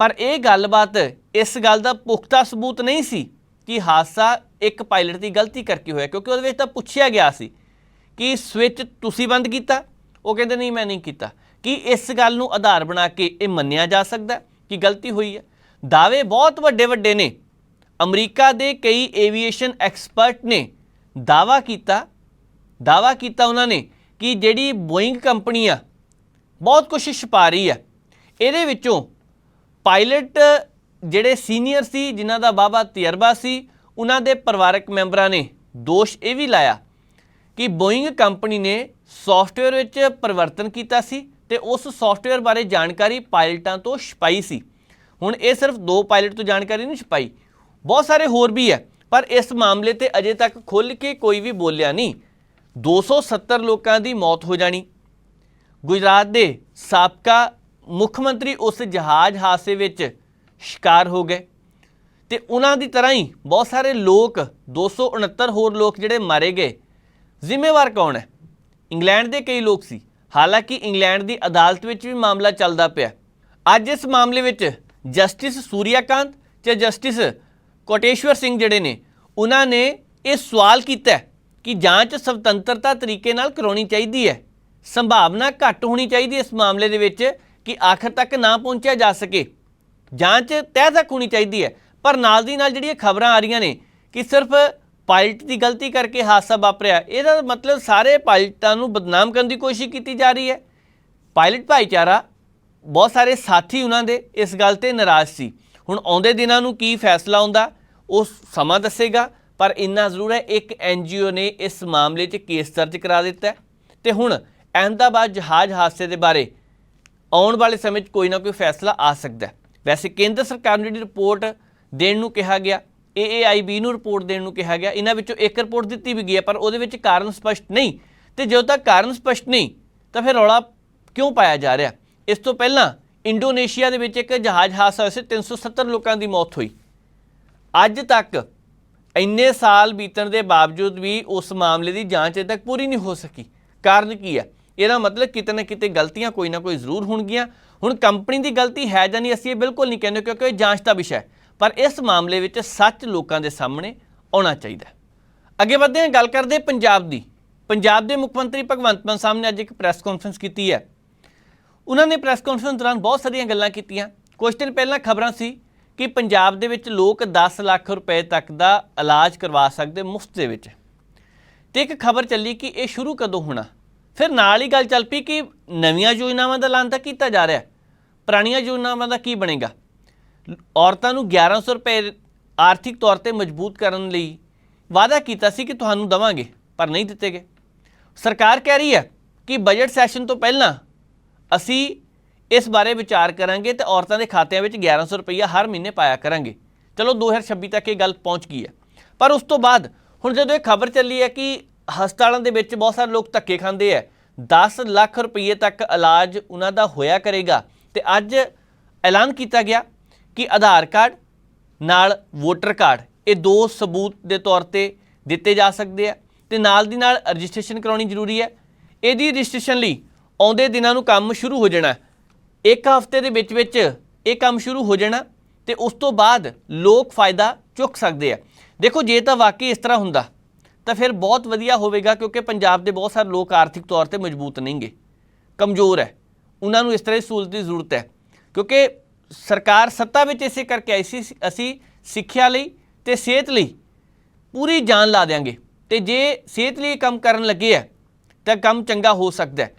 ਪਰ ਇਹ ਗੱਲਬਾਤ ਇਸ ਗੱਲ ਦਾ ਪੁਖਤਾ ਸਬੂਤ ਨਹੀਂ ਸੀ ਕਿ ਹਾਦਸਾ ਇੱਕ ਪਾਇਲਟ ਦੀ ਗਲਤੀ ਕਰਕੇ ਹੋਇਆ, ਕਿਉਂਕਿ ਉਹਦੇ ਵਿੱਚ ਤਾਂ ਪੁੱਛਿਆ ਗਿਆ ਸੀ ਕਿ ਸਵਿਚ ਤੁਸੀਂ ਬੰਦ ਕੀਤਾ? ਉਹ ਕਹਿੰਦੇ, ਨਹੀਂ, ਮੈਂ ਨਹੀਂ ਕੀਤਾ। ਕਿ ਇਸ ਗੱਲ ਨੂੰ ਆਧਾਰ ਬਣਾ ਕੇ ਇਹ ਮੰਨਿਆ ਜਾ ਸਕਦਾ ਕਿ ਗਲਤੀ ਹੋਈ ਹੈ? ਦਾਅਵੇ ਬਹੁਤ ਵੱਡੇ ਵੱਡੇ ਨੇ। ਅਮਰੀਕਾ ਦੇ ਕਈ ਏਵੀਏਸ਼ਨ ਐਕਸਪਰਟ ਨੇ ਦਾਵਾ ਕੀਤਾ ਦਾਵਾ ਕੀਤਾ ਉਹਨਾਂ ਨੇ ਕਿ ਜਿਹੜੀ ਬੋਇੰਗ ਕੰਪਨੀ ਆ, ਬਹੁਤ ਕੁਝ ਛਪਾ ਰਹੀ ਹੈ ਇਹਦੇ ਵਿੱਚੋਂ ਪਾਇਲਟ ਜਿਹੜੇ ਸੀਨੀਅਰ ਸੀ, ਜਿਨ੍ਹਾਂ ਦਾ ਬਾਬਾ ਤਜਰਬਾ ਸੀ, ਉਹਨਾਂ ਦੇ ਪਰਿਵਾਰਕ ਮੈਂਬਰਾਂ ਨੇ ਦੋਸ਼ ਇਹ ਵੀ ਲਾਇਆ ਕਿ ਬੋਇੰਗ ਕੰਪਨੀ ਨੇ ਸੌਫਟਵੇਅਰ ਵਿੱਚ ਪਰਿਵਰਤਨ ਕੀਤਾ ਸੀ ਤੇ ਉਸ ਸੌਫਟਵੇਅਰ ਬਾਰੇ ਜਾਣਕਾਰੀ ਪਾਇਲਟਾਂ ਤੋਂ ਛਪਾਈ ਸੀ। ਹੁਣ ਇਹ ਸਿਰਫ ਦੋ ਪਾਇਲਟ ਤੋਂ ਜਾਣਕਾਰੀ ਨਹੀਂ ਛਪਾਈ, ਬਹੁਤ ਸਾਰੇ ਹੋਰ ਵੀ ਹੈ ਪਰ ਇਸ ਮਾਮਲੇ ਤੇ ਅਜੇ ਤੱਕ ਖੁੱਲ ਕੇ ਕੋਈ ਵੀ ਬੋਲਿਆ ਨਹੀਂ। 270 ਲੋਕਾਂ ਦੀ ਮੌਤ ਹੋ ਜਾਣੀ। ਗੁਜਰਾਤ ਦੇ ਸਾਬਕਾ ਮੁੱਖ ਮੰਤਰੀ ਉਸ ਜਹਾਜ਼ ਹਾਦਸੇ ਵਿੱਚ ਸ਼ਿਕਾਰ ਹੋ ਗਏ ਤੇ ਉਹਨਾਂ ਦੀ ਤਰ੍ਹਾਂ ਹੀ ਬਹੁਤ ਸਾਰੇ ਲੋਕ 269 ਹੋਰ ਲੋਕ ਜਿਹੜੇ ਮਾਰੇ ਗਏ। ਜ਼ਿੰਮੇਵਾਰ ਕੌਣ ਹੈ? ਇੰਗਲੈਂਡ ਦੇ ਕਈ ਲੋਕ ਸੀ। ਹਾਲਾਂਕਿ ਇੰਗਲੈਂਡ ਦੀ ਅਦਾਲਤ ਵਿੱਚ ਵੀ ਮਾਮਲਾ ਚੱਲਦਾ ਪਿਆ। ਅੱਜ ਇਸ ਮਾਮਲੇ ਵਿੱਚ ਜਸਟਿਸ ਸੂਰਿਆਕਾਂਤ ਤੇ ਜਸਟਿਸ ਕੋਟੇਸ਼ਵਰ ਸਿੰਘ ਜਿਹੜੇ ਨੇ, ਉਹਨਾਂ ਨੇ ਇਹ ਸਵਾਲ ਕੀਤਾ ਕਿ ਜਾਂਚ ਸੁਤੰਤਰਤਾ ਤਰੀਕੇ ਨਾਲ ਕਰਾਉਣੀ ਚਾਹੀਦੀ ਹੈ। ਸੰਭਾਵਨਾ ਘੱਟ ਹੋਣੀ ਚਾਹੀਦੀ ਇਸ ਮਾਮਲੇ ਦੇ ਵਿੱਚ ਕਿ ਆਖਰ ਤੱਕ ਨਾ ਪਹੁੰਚਿਆ ਜਾ ਸਕੇ। ਜਾਂਚ ਤਹਿ ਤੱਕ ਹੋਣੀ ਚਾਹੀਦੀ ਹੈ, ਪਰ ਨਾਲ ਦੀ ਨਾਲ ਜਿਹੜੀਆਂ ਖਬਰਾਂ ਆ ਰਹੀਆਂ ਨੇ ਕਿ ਸਿਰਫ ਪਾਇਲਟ ਦੀ ਗਲਤੀ ਕਰਕੇ ਹਾਦਸਾ ਵਾਪਰਿਆ, ਇਹਦਾ ਮਤਲਬ ਸਾਰੇ ਪਾਇਲਟਾਂ ਨੂੰ ਬਦਨਾਮ ਕਰਨ ਦੀ ਕੋਸ਼ਿਸ਼ ਕੀਤੀ ਜਾ ਰਹੀ ਹੈ। ਪਾਇਲਟ ਭਾਈਚਾਰਾ, ਬਹੁਤ ਸਾਰੇ ਸਾਥੀ ਉਹਨਾਂ ਦੇ ਇਸ ਗੱਲ ਤੇ ਨਾਰਾਜ਼ ਸੀ। ਹੁਣ ਆਉਂਦੇ ਦਿਨਾਂ ਨੂੰ ਕੀ ਫੈਸਲਾ ਆਉਂਦਾ, ਉਹ ਸਮਾਂ ਦੱਸੇਗਾ। ਪਰ ਇੰਨਾ ਜ਼ਰੂਰ ਹੈ, ਇੱਕ ਐਨਜੀਓ ਨੇ ਇਸ ਮਾਮਲੇ 'ਚ ਕੇਸ ਦਰਜ ਕਰਾ ਦਿੱਤਾ ਹੈ। ਤੇ ਹੁਣ ਅਹਿਮਦਾਬਾਦ ਜਹਾਜ਼ ਹਾਦਸੇ ਦੇ ਬਾਰੇ ਆਉਣ ਵਾਲੇ ਸਮੇਂ 'ਚ ਕੋਈ ਨਾ ਕੋਈ ਫੈਸਲਾ ਆ ਸਕਦਾ ਹੈ। ਵੈਸੇ ਕੇਂਦਰ ਸਰਕਾਰ ਨੂੰ ਜਿਹੜੀ ਰਿਪੋਰਟ ਦੇਣ ਨੂੰ ਕਿਹਾ ਗਿਆ ਏਏਆਈਬੀ ਨੂੰ ਰਿਪੋਰਟ ਦੇਣ ਨੂੰ ਕਿਹਾ ਗਿਆ, ਇਹਨਾਂ ਵਿੱਚੋਂ ਇੱਕ ਰਿਪੋਰਟ ਦਿੱਤੀ ਵੀ ਗਈ ਹੈ, ਪਰ ਉਹਦੇ ਵਿੱਚ ਕਾਰਨ ਸਪਸ਼ਟ ਨਹੀਂ। ਤੇ ਜਦੋਂ ਤੱਕ ਕਾਰਨ ਸਪਸ਼ਟ ਨਹੀਂ, ਤਾਂ ਫਿਰ ਰੌਲਾ ਕਿਉਂ ਪਾਇਆ ਜਾ ਰਿਹਾ? ਇਸ ਤੋਂ ਪਹਿਲਾਂ ਇੰਡੋਨੇਸ਼ੀਆ ਦੇ ਵਿੱਚ ਇੱਕ ਜਹਾਜ਼ ਹਾਦਸਾ ਹੋਇਆ ਸੀ 370 ਲੋਕਾਂ ਦੀ ਮੌਤ ਹੋਈ। ਅੱਜ ਤੱਕ ਇੰਨੇ ਸਾਲ ਬੀਤਣ ਦੇ ਬਾਵਜੂਦ ਵੀ ਉਸ ਮਾਮਲੇ ਦੀ ਜਾਂਚ ਅਜੇ ਤੱਕ ਪੂਰੀ ਨਹੀਂ ਹੋ ਸਕੀ। ਕਾਰਨ ਕੀ ਹੈ? ਇਹਦਾ ਮਤਲਬ ਕਿਤੇ ਨਾ ਕਿਤੇ ਗਲਤੀਆਂ ਕੋਈ ਨਾ ਕੋਈ ਜ਼ਰੂਰ ਹੋਣਗੀਆਂ। ਹੁਣ ਕੰਪਨੀ ਦੀ ਗਲਤੀ ਹੈ ਜਾਂ ਨਹੀਂ, ਅਸੀਂ ਇਹ ਬਿਲਕੁਲ ਨਹੀਂ ਕਹਿੰਦੇ ਕਿਉਂਕਿ ਇਹ ਜਾਂਚ ਦਾ ਵਿਸ਼ਾ ਹੈ। ਪਰ ਇਸ ਮਾਮਲੇ ਵਿੱਚ ਸੱਚ ਲੋਕਾਂ ਦੇ ਸਾਹਮਣੇ ਆਉਣਾ ਚਾਹੀਦਾ ਅੱਗੇ ਵਧਦੇ ਹਾਂ, ਗੱਲ ਕਰਦੇ ਪੰਜਾਬ ਦੀ। ਪੰਜਾਬ ਦੇ ਮੁੱਖ ਮੰਤਰੀ ਭਗਵੰਤ ਮਾਨ ਸਾਹਿਬ ਨੇ ਅੱਜ ਇੱਕ ਪ੍ਰੈਸ ਕਾਨਫਰੰਸ ਕੀਤੀ ਹੈ। ਉਹਨਾਂ ਨੇ ਪ੍ਰੈਸ ਕਾਨਫਰੰਸ ਦੌਰਾਨ ਬਹੁਤ ਸਾਰੀਆਂ ਗੱਲਾਂ ਕੀਤੀਆਂ। ਕੁਝ ਦਿਨ ਪਹਿਲਾਂ ਖਬਰਾਂ ਸੀ ਕਿ ਪੰਜਾਬ ਦੇ ਵਿੱਚ ਲੋਕ 10 ਲੱਖ ਰੁਪਏ ਤੱਕ ਦਾ ਇਲਾਜ ਕਰਵਾ ਸਕਦੇ ਮੁਫਤ ਦੇ ਵਿੱਚ। ਤੇ ਇੱਕ ਖਬਰ ਚੱਲੀ ਕਿ ਇਹ ਸ਼ੁਰੂ ਕਦੋਂ ਹੋਣਾ? ਫਿਰ ਨਾਲ ਹੀ ਗੱਲ ਚੱਲ ਪਈ ਕਿ ਨਵੀਆਂ ਯੋਜਨਾਵਾਂ ਦਾ ਐਲਾਨ ਤਾਂ ਕੀਤਾ ਜਾ ਰਿਹਾ। ਪੁਰਾਣੀਆਂ ਯੋਜਨਾਵਾਂ ਦਾ ਕੀ ਬਣੇਗਾ? ਔਰਤਾਂ ਨੂੰ 1100 ਰੁਪਏ ਆਰਥਿਕ ਤੌਰ ਤੇ ਮਜ਼ਬੂਤ ਕਰਨ ਲਈ ਵਾਅਦਾ ਕੀਤਾ ਸੀ ਕਿ ਤੁਹਾਨੂੰ ਦਵਾਂਗੇ, ਪਰ ਨਹੀਂ ਦਿੱਤੇ ਗਏ। ਸਰਕਾਰ ਕਹਿ ਰਹੀ ਹੈ ਕਿ ਬਜਟ ਸੈਸ਼ਨ ਤੋਂ ਪਹਿਲਾਂ ਅਸੀਂ ਇਸ ਬਾਰੇ ਵਿਚਾਰ ਕਰਾਂਗੇ ਤੇ ਔਰਤਾਂ ਦੇ ਖਾਤਿਆਂ ਵਿੱਚ 1100 ਰੁਪਈਆ ਹਰ ਮਹੀਨੇ ਪਾਇਆ ਕਰਾਂਗੇ। ਚਲੋ 2026 ਤੱਕ ਇਹ ਗੱਲ ਪਹੁੰਚ ਗਈ ਹੈ। ਪਰ ਉਸ ਤੋਂ ਬਾਅਦ, ਹੁਣ ਜਦੋਂ ਇਹ ਖਬਰ ਚੱਲੀ ਹੈ ਕਿ ਹਸਪਤਾਲਾਂ ਦੇ ਵਿੱਚ ਬਹੁਤ ਸਾਰੇ ਲੋਕ ਧੱਕੇ ਖਾਂਦੇ ਹੈ 10 ਲੱਖ ਰੁਪਏ ਤੱਕ ਇਲਾਜ ਉਹਨਾਂ ਦਾ ਹੋਇਆ ਕਰੇਗਾ ਤੇ ਅੱਜ ਐਲਾਨ ਕੀਤਾ ਗਿਆ ਕਿ ਆਧਾਰ ਕਾਰਡ ਨਾਲ ਵੋਟਰ ਕਾਰਡ, ਇਹ ਦੋ ਸਬੂਤ ਦੇ ਤੌਰ ਤੇ ਦਿੱਤੇ ਜਾ ਸਕਦੇ ਆ ਤੇ ਨਾਲ ਦੀ ਨਾਲ ਰਜਿਸਟ੍ਰੇਸ਼ਨ ਕਰਾਉਣੀ ਜ਼ਰੂਰੀ ਹੈ। ਇਹਦੀ ਰਜਿਸਟ੍ਰੇਸ਼ਨ ਲਈ ਆਉਂਦੇ ਦਿਨਾਂ ਨੂੰ ਕੰਮ ਸ਼ੁਰੂ ਹੋ ਜਾਣਾ ਇੱਕ ਹਫ਼ਤੇ ਦੇ ਵਿੱਚ ਵਿੱਚ ਇਹ ਕੰਮ ਸ਼ੁਰੂ ਹੋ ਜਾਣਾ ਤੇ ਉਸ ਤੋਂ ਬਾਅਦ ਲੋਕ ਫਾਇਦਾ ਚੁੱਕ ਸਕਦੇ ਆ। ਦੇਖੋ, ਜੇ ਤਾਂ ਵਾਕਈ ਇਸ ਤਰ੍ਹਾਂ ਹੁੰਦਾ, ਤਾਂ ਫਿਰ ਬਹੁਤ ਵਧੀਆ ਹੋਵੇਗਾ ਕਿਉਂਕਿ ਪੰਜਾਬ ਦੇ ਬਹੁਤ ਸਾਰੇ ਲੋਕ ਆਰਥਿਕ ਤੌਰ ਤੇ ਮਜ਼ਬੂਤ ਨਹੀਂਗੇ ਕਮਜ਼ੋਰ ਹੈ। ਉਹਨਾਂ ਨੂੰ ਇਸ ਤਰ੍ਹਾਂ ਦੀ ਸਹੂਲਤ ਦੀ ਜ਼ਰੂਰਤ ਹੈ। ਕਿਉਂਕਿ ਸਰਕਾਰ ਸੱਤਾ ਵਿੱਚ ਇਸੇ ਕਰਕੇ ਆਈ ਸੀ, ਅਸੀਂ ਸਿੱਖਿਆ ਲਈ ਤੇ ਸਿਹਤ ਲਈ ਪੂਰੀ ਜਾਨ ਲਾ ਦਿਆਂਗੇ। ਤੇ ਜੇ ਸਿਹਤ ਲਈ ਇਹ ਕੰਮ ਕਰਨ ਲੱਗੇ ਆ, ਤਾਂ ਕੰਮ ਚੰਗਾ ਹੋ ਸਕਦਾ ਹੈ।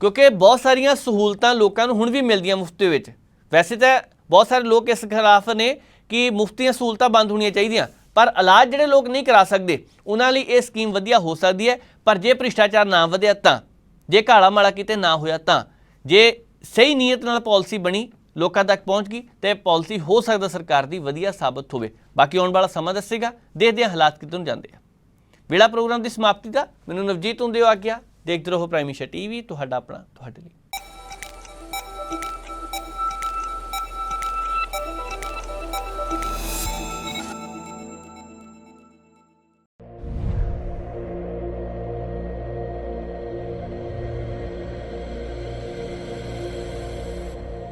ਕਿਉਂਕਿ ਬਹੁਤ ਸਾਰੀਆਂ ਸਹੂਲਤਾਂ ਲੋਕਾਂ ਨੂੰ ਹੁਣ ਵੀ ਮਿਲਦੀਆਂ ਮੁਫਤ ਦੇ ਵਿੱਚ। ਵੈਸੇ ਤਾਂ ਬਹੁਤ ਸਾਰੇ ਲੋਕ ਇਸ ਖਿਲਾਫ ਨੇ ਕਿ ਮੁਫਤੀਆਂ ਸਹੂਲਤਾਂ ਬੰਦ ਹੋਣੀਆਂ ਚਾਹੀਦੀਆਂ, ਪਰ ਇਲਾਜ ਜਿਹੜੇ ਲੋਕ ਨਹੀਂ ਕਰਾ ਸਕਦੇ, ਉਹਨਾਂ ਲਈ ਇਹ ਸਕੀਮ ਵਧੀਆ ਹੋ ਸਕਦੀ ਹੈ, ਪਰ ਜੇ ਭ੍ਰਿਸ਼ਟਾਚਾਰ ਨਾ ਵਧਿਆ ਤਾਂ, ਜੇ ਘਾਲਾ ਮਾਲਾ ਕਿਤੇ ਨਾ ਹੋਇਆ ਤਾਂ, ਜੇ ਸਹੀ ਨੀਅਤ ਨਾਲ ਪਾਲਿਸੀ ਬਣੀ, ਲੋਕਾਂ ਤੱਕ ਪਹੁੰਚ ਗਈ, ਤੇ ਪਾਲਿਸੀ ਹੋ ਸਕਦਾ ਸਰਕਾਰ ਦੀ ਵਧੀਆ ਸਾਬਤ ਹੋਵੇ। ਬਾਕੀ ਆਉਣ ਵਾਲਾ ਸਮਾਂ ਦੱਸੇਗਾ, ਦੇਖਦੇ ਹਾਂ ਹਾਲਾਤ ਕਿੱਧਰ ਜਾਂਦੇ ਆ। ਵੇਲਾ ਪ੍ਰੋਗਰਾਮ ਦੀ ਸਮਾਪਤੀ ਦਾ, ਮੈਨੂੰ ਨਵਜੀਤ ਹੁੰਦੇ ਹੋ ਆ ਗਿਆ ਦੇਖਦੇ ਰਹੋ ਪ੍ਰਾਈਮ ਮਿਸ਼ਨ ਟੀਵੀ ਤੁਹਾਡਾ ਆਪਣਾ ਤੁਹਾਡੇ ਲਈ।